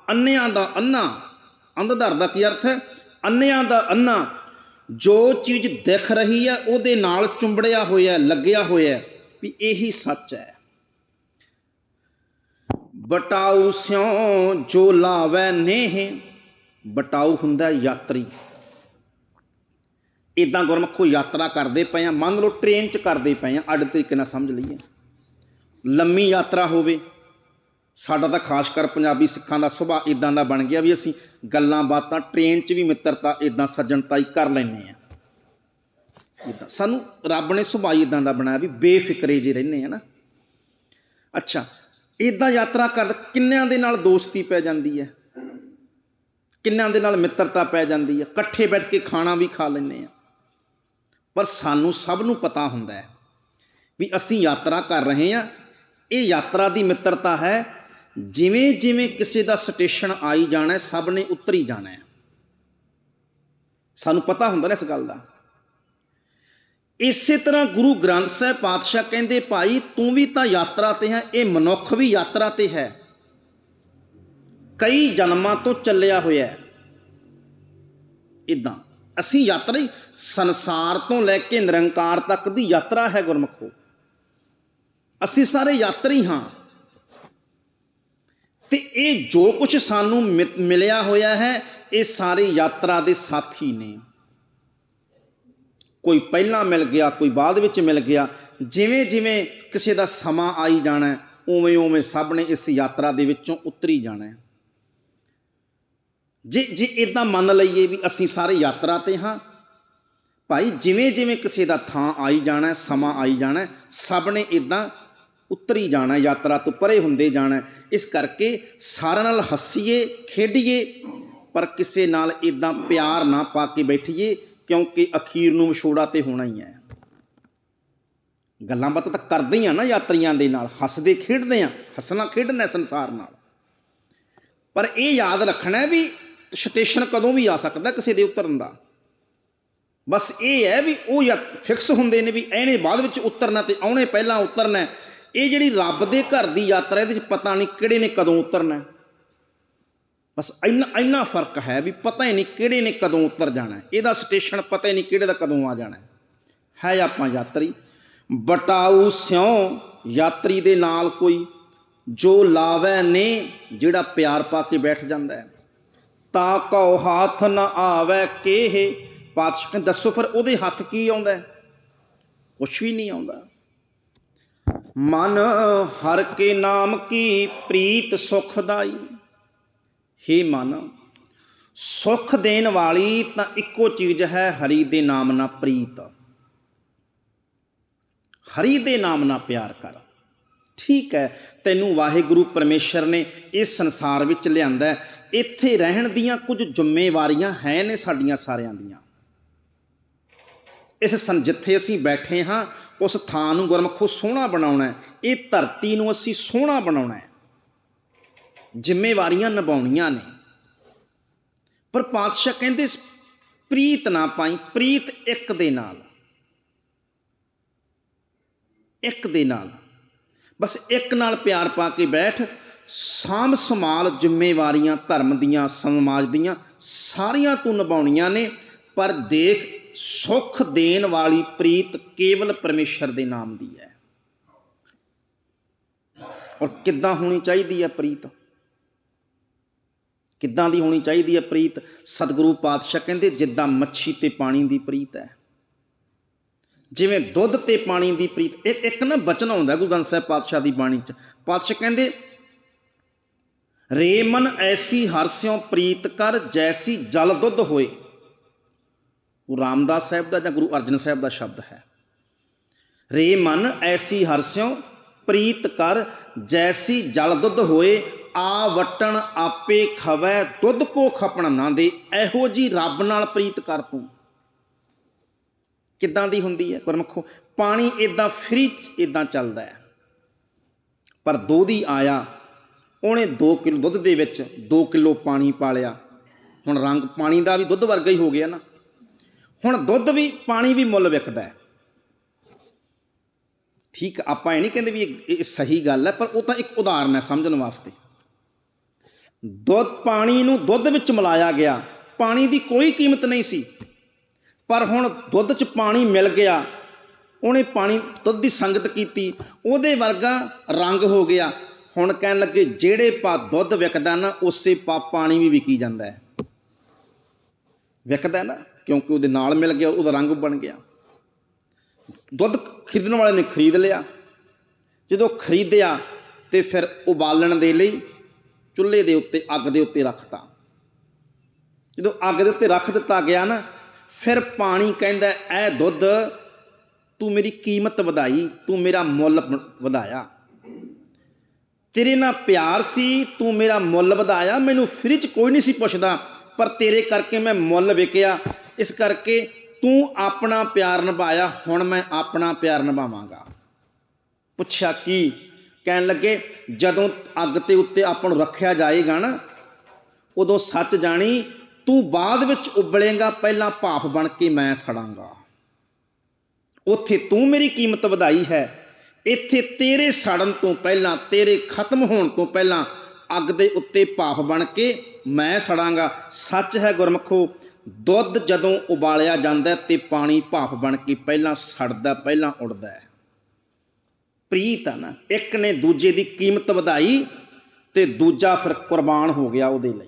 ਅੰਨਿਆਂ ਦਾ ਅੰਨਾ। ਅੰਧਧਰ ਦਾ ਕੀ ਅਰਥ ਹੈ? ਅੰਨਿਆਂ ਦਾ ਅੰਨਾ। ਜੋ ਚੀਜ਼ ਦਿਖ ਰਹੀ ਹੈ, ਉਹਦੇ ਨਾਲ ਚੁੰਬੜਿਆ ਹੋਇਆ, ਲੱਗਿਆ ਹੋਇਆ ਵੀ ਇਹੀ ਸੱਚ ਹੈ। ਬਟਾਉ ਸਿਉ ਜੋ ਲਾਵੈ ਨੇਹ ਬਟਾਉ ਹੁੰਦਾ ਯਾਤਰੀ। ਇਦਾਂ ਗੁਰਮਖੋ ਯਾਤਰਾ ਕਰਦੇ ਪਏ ਆ ਮੰਨ ਲਓ ਟ੍ਰੇਨ 'ਚ ਕਰਦੇ ਪਏ ਆ ਅੱਡ ਤਰੀਕੇ ਨਾਲ ਸਮਝ ਲਈਏ। ਲੰਮੀ ਯਾਤਰਾ ਹੋਵੇ, ਸਾਡਾ ਤਾਂ ਖਾਸ ਕਰ ਪੰਜਾਬੀ ਸਿੱਖਾਂ ਦਾ ਸੁਭਾਅ ਇਦਾਂ ਦਾ ਬਣ ਗਿਆ ਵੀ ਅਸੀਂ ਗੱਲਾਂ ਬਾਤਾਂ ਟ੍ਰੇਨ 'ਚ ਵੀ ਮਿੱਤਰਤਾ ਇਦਾਂ ਸੱਜਣਤਾਈ ਕਰ ਲੈਂਦੇ ਆ ਇਦਾਂ ਸਾਨੂੰ ਰੱਬ ਨੇ ਸੁਭਾਅ ਇਦਾਂ ਦਾ ਬਣਾਇਆ ਵੀ ਬੇਫਿਕਰੇ ਜੇ ਰਹਿੰਦੇ ਆ ਨਾ। ਅੱਛਾ ਇਦਾਂ ਯਾਤਰਾ ਕਰ ਕਿੰਨਿਆਂ ਦੇ ਨਾਲ ਦੋਸਤੀ ਪੈ ਜਾਂਦੀ ਹੈ? ਕਿੰਨਿਆਂ ਦੇ ਨਾਲ ਮਿੱਤਰਤਾ ਪੈ ਜਾਂਦੀ ਹੈ ਇਕੱਠੇ ਬੈਠ ਕੇ ਖਾਣਾ ਵੀ ਖਾ ਲੈਂਦੇ ਆ। ਪਰ ਸਾਨੂੰ ਸਭ ਨੂੰ ਪਤਾ ਹੁੰਦਾ ਹੈ ਵੀ ਅਸੀਂ ਯਾਤਰਾ ਕਰ ਰਹੇ ਹਾਂ। ਇਹ ਯਾਤਰਾ ਦੀ ਮਿੱਤਰਤਾ ਹੈ। ਜਿਵੇਂ ਜਿਵੇਂ ਕਿਸੇ ਦਾ ਸਟੇਸ਼ਨ ਆਈ ਜਾਣਾ ਸਭ ਨੇ ਉਤਰੀ ਜਾਣਾ ਹੈ। ਸਾਨੂੰ ਪਤਾ ਹੁੰਦਾ ਨਾ ਇਸ ਗੱਲ ਦਾ। ਇਸੇ ਤਰ੍ਹਾਂ ਗੁਰੂ ਗ੍ਰੰਥ ਸਾਹਿਬ ਪਾਤਸ਼ਾਹ ਕਹਿੰਦੇ, ਭਾਈ, ਤੂੰ ਵੀ ਤਾਂ ਯਾਤਰਾ ਤੇ ਹੈ। ਇਹ ਮਨੁੱਖ ਵੀ ਯਾਤਰਾ ਤੇ ਹੈ। ਕਈ ਜਨਮਾਂ ਤੋਂ ਚੱਲਿਆ ਹੋਇਆ ਹੈ। ਇਦਾਂ ਅਸੀਂ ਯਾਤਰੀ ਸੰਸਾਰ ਤੋਂ ਲੈ ਕੇ ਨਿਰੰਕਾਰ ਤੱਕ ਦੀ ਯਾਤਰਾ ਹੈ ਗੁਰਮਖੋ। ਅਸੀਂ ਸਾਰੇ ਯਾਤਰੀ ਹਾਂ। ਤੇ ਇਹ ਜੋ ਕੁਝ ਸਾਨੂੰ ਮਿ- ਮਿਲਿਆ ਹੋਇਆ ਹੈ, ਇਹ ਸਾਰੇ ਯਾਤਰਾ ਦੇ ਸਾਥੀ ਨੇ। ਕੋਈ ਪਹਿਲਾਂ ਮਿਲ ਗਿਆ, ਕੋਈ ਬਾਅਦ ਵਿੱਚ ਮਿਲ ਗਿਆ। ਜਿਵੇਂ ਜਿਵੇਂ ਕਿਸੇ ਦਾ ਸਮਾਂ ਆਈ ਜਾਣਾ ਉਵੇਂ ਉਵੇਂ ਸਭ ਨੇ ਇਸ ਯਾਤਰਾ ਦੇ ਵਿੱਚੋਂ ਉਤਰੀ ਜਾਣਾ। ਜੇ ਜੇ ਇਦਾਂ ਮੰਨ ਲਈਏ ਵੀ ਅਸੀਂ ਸਾਰੇ ਯਾਤਰਾ ਤੇ ਹਾਂ, ਭਾਈ ਜਿਵੇਂ ਜਿਵੇਂ ਕਿਸੇ ਦਾ ਥਾਂ ਆਈ ਜਾਣਾ, ਸਮਾਂ ਆਈ ਜਾਣਾ, ਸਭ ਨੇ ਇਦਾਂ ਉਤਰੀ ਜਾਣਾ, ਯਾਤਰਾ ਤੋਂ ਪਰੇ ਹੁੰਦੇ ਜਾਣਾ, ਇਸ ਕਰਕੇ ਸਾਰਿਆਂ ਨਾਲ ਹੱਸੀਏ, ਖੇਡੀਏ, ਪਰ ਕਿਸੇ ਨਾਲ ਇਦਾਂ ਪਿਆਰ ਨਾ ਪਾ ਕੇ ਬੈਠੀਏ, ਕਿਉਂਕਿ ਅਖੀਰ ਨੂੰ ਵਿਛੋੜਾ ਤੇ ਹੋਣਾ ਹੀ ਹੈ। ਗੱਲਾਂ ਬਾਤਾਂ ਤਾਂ ਕਰਦੇ ਹੀ ਆ ਨਾ ਯਾਤਰੀਆਂ ਦੇ ਨਾਲ, ਹੱਸਦੇ ਖੇਡਦੇ ਆ ਹੱਸਣਾ ਖੇਡਣਾ ਸੰਸਾਰ ਨਾਲ। ਪਰ ਇਹ ਯਾਦ ਰੱਖਣਾ ਵੀ ਸਟੇਸ਼ਨ ਕਦੋਂ ਵੀ ਆ ਸਕਦਾ, ਕਿਸੇ ਦੇ ਉਤਰਨ ਦਾ। ਬਸ ਇਹ ਹੈ ਵੀ ਉਹ ਯਾ ਫਿਕਸ ਹੁੰਦੇ ਨੇ ਵੀ ਇਹਨੇ ਬਾਅਦ ਵਿੱਚ ਉਤਰਨਾ ਤੇ ਆਉਣੇ ਪਹਿਲਾਂ ਉਤਰਨਾ ਇਹ ਜਿਹੜੀ ਰੱਬ ਦੇ ਘਰ ਦੀ ਯਾਤਰਾ ਇਹਦੇ ਵਿੱਚ ਪਤਾ ਨਹੀਂ ਕਿਹੜੇ ਨੇ ਕਦੋਂ ਉਤਰਨਾ ਬਸ ਇੰਨਾ ਇੰਨਾ ਫ਼ਰਕ ਹੈ ਵੀ ਪਤਾ ਹੀ ਨਹੀਂ ਕਿਹੜੇ ਨੇ ਕਦੋਂ ਉਤਰ ਜਾਣਾ ਇਹਦਾ ਸਟੇਸ਼ਨ ਪਤਾ ਹੀ ਨਹੀਂ ਕਿਹੜੇ ਦਾ ਕਦੋਂ ਆ ਜਾਣਾ ਹੈ। ਆਪਾਂ ਯਾਤਰੀ। ਬਟਾਉ ਸਿਉ ਯਾਤਰੀ ਦੇ ਨਾਲ ਕੋਈ ਜੋ ਲਾਵੈ ਨੇ ਜਿਹੜਾ ਪਿਆਰ ਪਾ ਕੇ ਬੈਠ ਜਾਂਦਾ ਹੈ। ਤਾਂ ਕਉ ਹੱਥ ਨ ਆਵੈ ਕਿਹ? ਪਾਤਸ਼ਾਹ ਨੇ ਦੱਸੋ ਫਿਰ ਉਹਦੇ ਹੱਥ ਕੀ ਆਉਂਦਾ ਕੁਛ ਵੀ ਨਹੀਂ ਆਉਂਦਾ। ਮਨ ਹਰ ਕੇ ਨਾਮ ਕੀ ਪ੍ਰੀਤ ਸੁਖਦਾਈ ਹੇ ਮਨ, ਸੁਖ ਦੇਣ ਵਾਲੀ ਤਾਂ ਇੱਕੋ ਚੀਜ਼ ਹੈ, ਹਰੀ ਦੇ ਨਾਮ ਨਾਲ ਪ੍ਰੀਤ। ਹਰੀ ਦੇ ਨਾਮ ਨਾਲ ਪਿਆਰ ਕਰ। ਠੀਕ ਹੈ, ਤੈਨੂੰ ਵਾਹਿਗੁਰੂ ਪਰਮੇਸ਼ਰ ਨੇ ਇਸ ਸੰਸਾਰ ਵਿੱਚ ਲਿਆਂਦਾ ਇੱਥੇ ਰਹਿਣ ਦੀਆਂ ਕੁਝ ਜ਼ਿੰਮੇਵਾਰੀਆਂ ਹੈ ਨੇ ਸਾਡੀਆਂ ਸਾਰਿਆਂ ਦੀਆਂ। ਇਸ ਸੰ, ਜਿੱਥੇ ਅਸੀਂ ਬੈਠੇ ਹਾਂ, ਉਸ ਥਾਂ ਨੂੰ ਗੁਰਮਖੋ ਸੋਹਣਾ ਬਣਾਉਣਾ ਹੈ। ਇਹ ਧਰਤੀ ਨੂੰ ਅਸੀਂ ਸੋਹਣਾ ਬਣਾਉਣਾ ਹੈ। ਜ਼ਿੰਮੇਵਾਰੀਆਂ ਨਿਭਾਉਣੀਆਂ ਨੇ। ਪਰ ਪਾਤਸ਼ਾਹ ਕਹਿੰਦੇ ਪ੍ਰੀਤ ਨਾ ਪਾਈ, ਪ੍ਰੀਤ ਇੱਕ ਦੇ ਨਾਲ। ਇੱਕ ਦੇ ਨਾਲ। ਬਸ ਇੱਕ ਨਾਲ ਪਿਆਰ ਪਾ ਕੇ ਬੈਠ, ਸਾਂਭ ਸੰਭਾਲ ਜ਼ਿੰਮੇਵਾਰੀਆਂ ਧਰਮ ਦੀਆਂ, ਸਮਾਜ ਦੀਆਂ, ਸਾਰੀਆਂ ਤੂੰ ਨਿਭਾਉਣੀਆਂ ਨੇ, ਪਰ ਦੇਖ, ਸੁੱਖ ਦੇਣ ਵਾਲੀ ਪ੍ਰੀਤ ਕੇਵਲ ਪਰਮੇਸ਼ਰ ਦੇ ਨਾਮ ਦੀ ਹੈ। ਔਰ ਕਿੱਦਾਂ ਹੋਣੀ ਚਾਹੀਦੀ ਹੈ ਪ੍ਰੀਤ? ਕਿੱਦਾਂ ਦੀ ਹੋਣੀ ਚਾਹੀਦੀ ਹੈ ਪ੍ਰੀਤ? ਸਤਿਗੁਰੂ ਪਾਤਸ਼ਾਹ ਕਹਿੰਦੇ, ਜਿੱਦਾਂ ਮੱਛੀ ਤੇ ਪਾਣੀ ਦੀ ਪ੍ਰੀਤ ਹੈ। ਜਿਵੇਂ ਦੁੱਧ ਤੇ ਪਾਣੀ ਦੀ ਪ੍ਰੀਤ ਇੱਕ ਇੱਕ ਨਾ ਬਚਨ ਆਉਂਦਾ ਗੁਰੂ ਗ੍ਰੰਥ ਸਾਹਿਬ ਪਾਤਸ਼ਾਹ ਦੀ ਬਾਣੀ ਚ। ਪਾਤਸ਼ਾਹ ਕਹਿੰਦੇ ਰੇ ਮਨ ਐਸੀ ਹਰਸਿਓ ਪ੍ਰੀਤ ਕਰ ਜੈਸੀ ਜਲ ਦੁੱਧ ਹੋਏ। ਗੁਰੂ ਰਾਮਦਾਸ ਸਾਹਿਬ ਦਾ ਜਾਂ ਗੁਰੂ ਅਰਜਨ ਸਾਹਿਬ ਦਾ ਸ਼ਬਦ ਹੈ। ਰੇ ਮਨ ਐਸੀ ਹਰਸਿਓ ਪ੍ਰੀਤ ਕਰ ਜੈਸੀ ਜਲ ਦੁੱਧ ਹੋਏ ਆ ਵਟਣ ਆਪੇ ਖਵੈ ਦੁੱਧ ਕੋ ਖਪਣ ਨਾ ਦੇ, ਇਹੋ ਜੀ ਰੱਬ ਨਾਲ ਪ੍ਰੀਤ ਕਰ ਤੂੰ। ਕਿੱਦਾਂ ਦੀ ਹੁੰਦੀ ਹੈ? ਗੁਰਮਖੋ ਪਾਣੀ ਇਦਾਂ ਫ੍ਰੀ ਇਦਾਂ ਚੱਲਦਾ ਹੈ। ਪਰ ਦੋਧੀ ਆਇਆ, ਉਹਨੇ 2 ਕਿਲੋ ਦੁੱਧ ਦੇ ਵਿੱਚ 2 ਕਿਲੋ ਪਾਣੀ ਪਾ ਲਿਆ ਹੁਣ ਰੰਗ ਪਾਣੀ ਦਾ ਵੀ ਦੁੱਧ ਵਰਗਾ ਹੀ ਹੋ ਗਿਆ ਨਾ। ਹੁਣ ਦੁੱਧ ਵੀ, ਪਾਣੀ ਵੀ ਮੁੱਲ ਵਿਕਦਾ ਹੈ। ਠੀਕ, ਆਪਾਂ ਇਹ ਨਹੀਂ ਕਹਿੰਦੇ ਵੀ ਇਹ ਇਹ ਸਹੀ ਗੱਲ ਹੈ, ਪਰ ਉਹ ਤਾਂ ਇੱਕ ਉਦਾਹਰਨ ਹੈ ਸਮਝਣ ਵਾਸਤੇ। ਦੁੱਧ, ਪਾਣੀ ਨੂੰ ਦੁੱਧ ਵਿੱਚ ਮਿਲਾਇਆ ਗਿਆ। ਪਾਣੀ ਦੀ ਕੋਈ ਕੀਮਤ ਨਹੀਂ ਸੀ। ਪਰ ਹੁਣ ਦੁੱਧ 'ਚ ਪਾਣੀ ਮਿਲ ਗਿਆ। ਉਹਨੇ ਪਾਣੀ, ਦੁੱਧ ਦੀ ਸੰਗਤ ਕੀਤੀ। ਉਹਦੇ ਵਰਗਾ ਰੰਗ ਹੋ ਗਿਆ। ਹੁਣ ਕਹਿਣ ਲੱਗੇ, ਜਿਹੜੇ ਪਾ ਦੁੱਧ ਵਿਕਦਾ ਨਾ, ਉਸੇ ਪਾ ਪਾਣੀ ਵੀ ਵਿਕੀ ਜਾਂਦਾ ਹੈ। ਵਿਕਦਾ ਨਾ, ਕਿਉਂਕਿ ਉਹਦੇ ਨਾਲ ਮਿਲ ਗਿਆ, ਉਹਦਾ ਰੰਗ ਬਣ ਗਿਆ। ਦੁੱਧ ਖਰੀਦਣ ਵਾਲੇ ਨੇ ਖਰੀਦ ਲਿਆ। ਜਦੋਂ ਖਰੀਦਿਆ ਤੇ ਫਿਰ ਉਬਾਲਣ ਦੇ ਲਈ ਚੁੱਲ੍ਹੇ ਦੇ ਉੱਤੇ, ਅੱਗ ਦੇ ਉੱਤੇ ਰੱਖਤਾ। ਜਦੋਂ ਅੱਗ ਦੇ ਉੱਤੇ ਰੱਖ ਦਿੱਤਾ ਗਿਆ ਨਾ ਫਿਰ ਪਾਣੀ ਕਹਿੰਦਾ ਇਹ ਦੁੱਧ, ਤੂੰ ਮੇਰੀ ਕੀਮਤ ਵਧਾਈ, ਤੂੰ ਮੇਰਾ ਮੁੱਲ ਵਧਾਇਆ। ਤੇਰੇ ਨਾਲ ਪਿਆਰ ਸੀ, ਤੂੰ ਮੇਰਾ ਮੁੱਲ ਵਧਾਇਆ। ਮੈਨੂੰ ਫ੍ਰੀ ਚ ਕੋਈ ਨਹੀਂ ਸੀ ਪੁੱਛਦਾ, ਪਰ ਤੇਰੇ ਕਰਕੇ ਮੈਂ ਮੁੱਲ ਵਿਕਿਆ ਇਸ ਕਰਕੇ ਤੂੰ ਆਪਣਾ ਪਿਆਰ ਨਿਭਾਇਆ, ਹੁਣ ਮੈਂ ਆਪਣਾ ਪਿਆਰ ਨਿਭਾਵਾਂਗਾ। ਪੁੱਛਿਆ ਕੀ? ਕਹਿਣ ਲੱਗੇ, ਜਦੋਂ ਅੱਗ ਤੇ ਉੱਤੇ ਆਪਾਂ ਨੂੰ ਰੱਖਿਆ ਜਾਏਗਾ ਨਾ, ਉਦੋਂ ਸੱਚ ਜਾਣੀ ਤੂੰ ਬਾਅਦ ਵਿੱਚ ਉਬਲੇਗਾ, ਪਹਿਲਾਂ ਭਾਫ ਬਣ ਕੇ ਮੈਂ ਸੜਾਂਗਾ। ਉੱਥੇ ਤੂੰ ਮੇਰੀ ਕੀਮਤ ਵਧਾਈ ਹੈ। ਇੱਥੇ ਤੇਰੇ ਸੜਨ ਤੋਂ ਪਹਿਲਾਂ, ਤੇਰੇ ਖਤਮ ਹੋਣ ਤੋਂ ਪਹਿਲਾਂ ਅੱਗ ਦੇ ਉੱਤੇ ਭਾਫ ਬਣ ਕੇ ਮੈਂ ਸੜਾਂਗਾ। ਸੱਚ ਹੈ ਗੁਰਮਖੋ, ਦੁੱਧ ਜਦੋਂ ਉਬਾਲਿਆ ਜਾਂਦਾ ਹੈ ਤੇ ਪਾਣੀ ਭਾਫ ਬਣ ਕੇ ਪਹਿਲਾਂ ਸੜਦਾ, ਪਹਿਲਾਂ ਉੜਦਾ ਹੈ। ਪ੍ਰੀਤ ਆ ਨਾ, ਇੱਕ ਨੇ ਦੂਜੇ ਦੀ ਕੀਮਤ ਵਧਾਈ ਤੇ ਦੂਜਾ ਫਿਰ ਕੁਰਬਾਨ ਹੋ ਗਿਆ ਉਹਦੇ ਲਈ।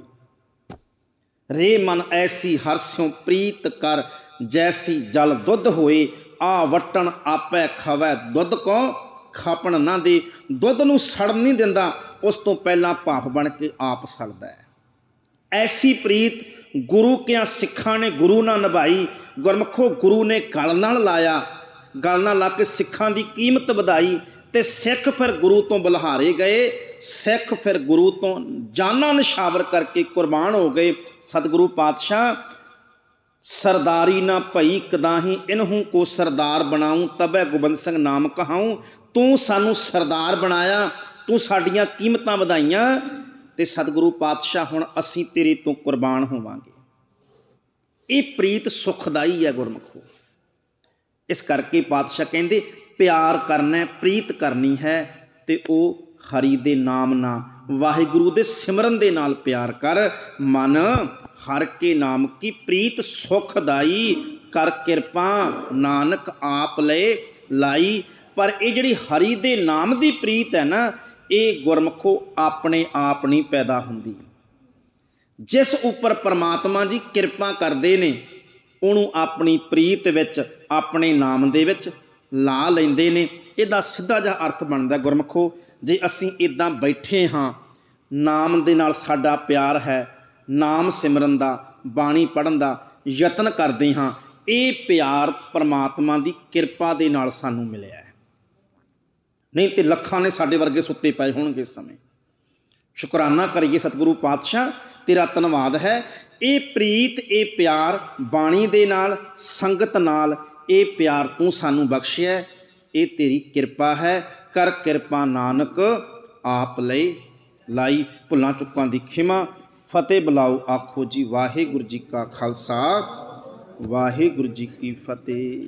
ਰੇ ਮਨ ਐਸੀ ਹਰਸਿਉ ਪ੍ਰੀਤ ਕਰ, ਜੈਸੀ ਜਲ ਦੁੱਧ ਹੋਏ, ਆ ਵਟਣ ਆਪੈ ਖਵੈ ਦੁੱਧ ਕੋ ਖਾਪਣ ਨਾ ਦੇ, ਦੁੱਧ ਨੂੰ ਸੜਨ ਨਹੀਂ ਦਿੰਦਾ, ਉਸ ਤੋਂ ਪਹਿਲਾਂ ਭਾਫ ਬਣ ਕੇ ਆਪ ਸੜਦਾ ਹੈ। ਐਸੀ ਪ੍ਰੀਤ ਗੁਰੂ ਕਿਆਂ ਸਿੱਖਾਂ ਨੇ ਗੁਰੂ ਨਾਲ ਨਿਭਾਈ, ਗੁਰਮਖੋ ਗੁਰੂ ਨੇ ਗਲ ਨਾਲ ਲਾਇਆ, ਗਲ ਨਾਲ ਲਾ ਕੇ ਸਿੱਖਾਂ ਦੀ ਕੀਮਤ ਵਧਾਈ, ਤੇ ਸਿੱਖ ਫਿਰ ਗੁਰੂ ਤੋਂ ਬਲਹਾਰੇ ਗਏ ਸਿੱਖ ਫਿਰ ਗੁਰੂ ਤੋਂ ਜਾਨਾਂ ਨਿਸ਼ਾਵਰ ਕਰਕੇ ਕੁਰਬਾਨ ਹੋ ਗਏ। ਸਤਿਗੁਰੂ ਪਾਤਸ਼ਾਹ, ਸਰਦਾਰੀ ਨਾ ਭਈ ਕਦਾਹੀ ਇਨਹੂ ਕੋ ਸਰਦਾਰ ਬਣਾਉ, ਤਬੈ ਗੋਬਿੰਦ ਸਿੰਘ ਨਾਮ ਕਹਾਉ। ਤੂੰ ਸਾਨੂੰ ਸਰਦਾਰ ਬਣਾਇਆ, ਤੂੰ ਸਾਡੀਆਂ ਕੀਮਤਾਂ ਵਧਾਈਆਂ ਤੇ ਸਤਿਗੁਰੂ ਪਾਤਸ਼ਾਹ, ਹੁਣ ਅਸੀਂ ਤੇਰੇ ਤੋਂ ਕੁਰਬਾਨ ਹੋਵਾਂਗੇ। ਇਹ ਪ੍ਰੀਤ ਸੁਖਦਾਈ ਹੈ ਗੁਰਮਖੋ। ਇਸ ਕਰਕੇ ਪਾਤਸ਼ਾਹ ਕਹਿੰਦੇ, ਪਿਆਰ ਕਰਨਾ ਪ੍ਰੀਤ ਕਰਨੀ ਹੈ ਤੇ ਉਹ ਹਰੀ ਦੇ ਨਾਮ ਨਾਲ, ਵਾਹਿਗੁਰੂ ਦੇ ਸਿਮਰਨ ਦੇ ਨਾਲ ਪਿਆਰ ਕਰ, ਮਨ ਹਰ ਕੇ ਨਾਮ ਕੀ ਪ੍ਰੀਤ ਸੁਖਦਾਈ ਕਰ ਕਿਰਪਾ, ਨਾਨਕ ਆਪ ਲਏ ਲਾਈ। ਪਰ ਇਹ ਜਿਹੜੀ ਹਰੀ ਦੇ ਨਾਮ ਦੀ ਪ੍ਰੀਤ ਹੈ ਨਾ, ਇਹ ਗੁਰਮਖੋ ਆਪਣੇ ਆਪ ਨਹੀਂ ਪੈਦਾ ਹੁੰਦੀ। ਜਿਸ ਉੱਪਰ ਪ੍ਰਮਾਤਮਾ ਜੀ ਕਿਰਪਾ ਕਰਦੇ ਨੇ, ਉਹਨੂੰ ਆਪਣੀ ਪ੍ਰੀਤ ਵਿੱਚ, ਆਪਣੇ ਨਾਮ ਦੇ ਵਿੱਚ ਲਾ ਲੈਂਦੇ ਨੇ। ਇਹਦਾ ਸਿੱਧਾ ਜਿਹਾ ਅਰਥ ਬਣਦਾ ਗੁਰਮਖੋ ਜੇ ਅਸੀਂ ਇੱਦਾਂ ਬੈਠੇ ਹਾਂ, ਨਾਮ ਦੇ ਨਾਲ ਸਾਡਾ ਪਿਆਰ ਹੈ, ਨਾਮ ਸਿਮਰਨ ਦਾ, ਬਾਣੀ ਪੜਨ ਦਾ ਯਤਨ ਕਰਦੇ ਹਾਂ, ਇਹ ਪਿਆਰ ਪ੍ਰਮਾਤਮਾ ਦੀ ਕਿਰਪਾ ਦੇ ਨਾਲ ਸਾਨੂੰ ਮਿਲਿਆ ਹੈ। ਨਹੀਂ ਤੇ ਲੱਖਾਂ ਨੇ ਸਾਡੇ ਵਰਗੇ ਸੁੱਤੇ ਪਏ ਹੋਣਗੇ ਇਸ ਸਮੇਂ। ਸ਼ੁਕਰਾਨਾ ਕਰੀਏ ਸਤਿਗੁਰੂ ਪਾਤਸ਼ਾਹ, ਤੇਰਾ ਧੰਨਵਾਦ ਹੈ। ਇਹ ਪ੍ਰੀਤ, ਇਹ ਪਿਆਰ ਬਾਣੀ ਦੇ ਨਾਲ, ਸੰਗਤ ਨਾਲ, ਇਹ ਪਿਆਰ ਤੂੰ ਸਾਨੂੰ ਬਖਸ਼ਿਆ ਇਹ ਤੇਰੀ ਕਿਰਪਾ ਹੈ। ਕਰ ਕਿਰਪਾ ਨਾਨਕ ਆਪ ਲਈ ਲਾਈ ਭੁੱਲਾਂ ਚੁੱਕਾਂ ਦੀ ਖਿਮਾ। ਫਤਿਹ ਬੁਲਾਓ, ਆਖੋ ਜੀ, ਵਾਹਿਗੁਰੂ ਜੀ ਕਾ ਖਾਲਸਾ, ਵਾਹਿਗੁਰੂ ਜੀ ਕੀ ਫਤਿਹ।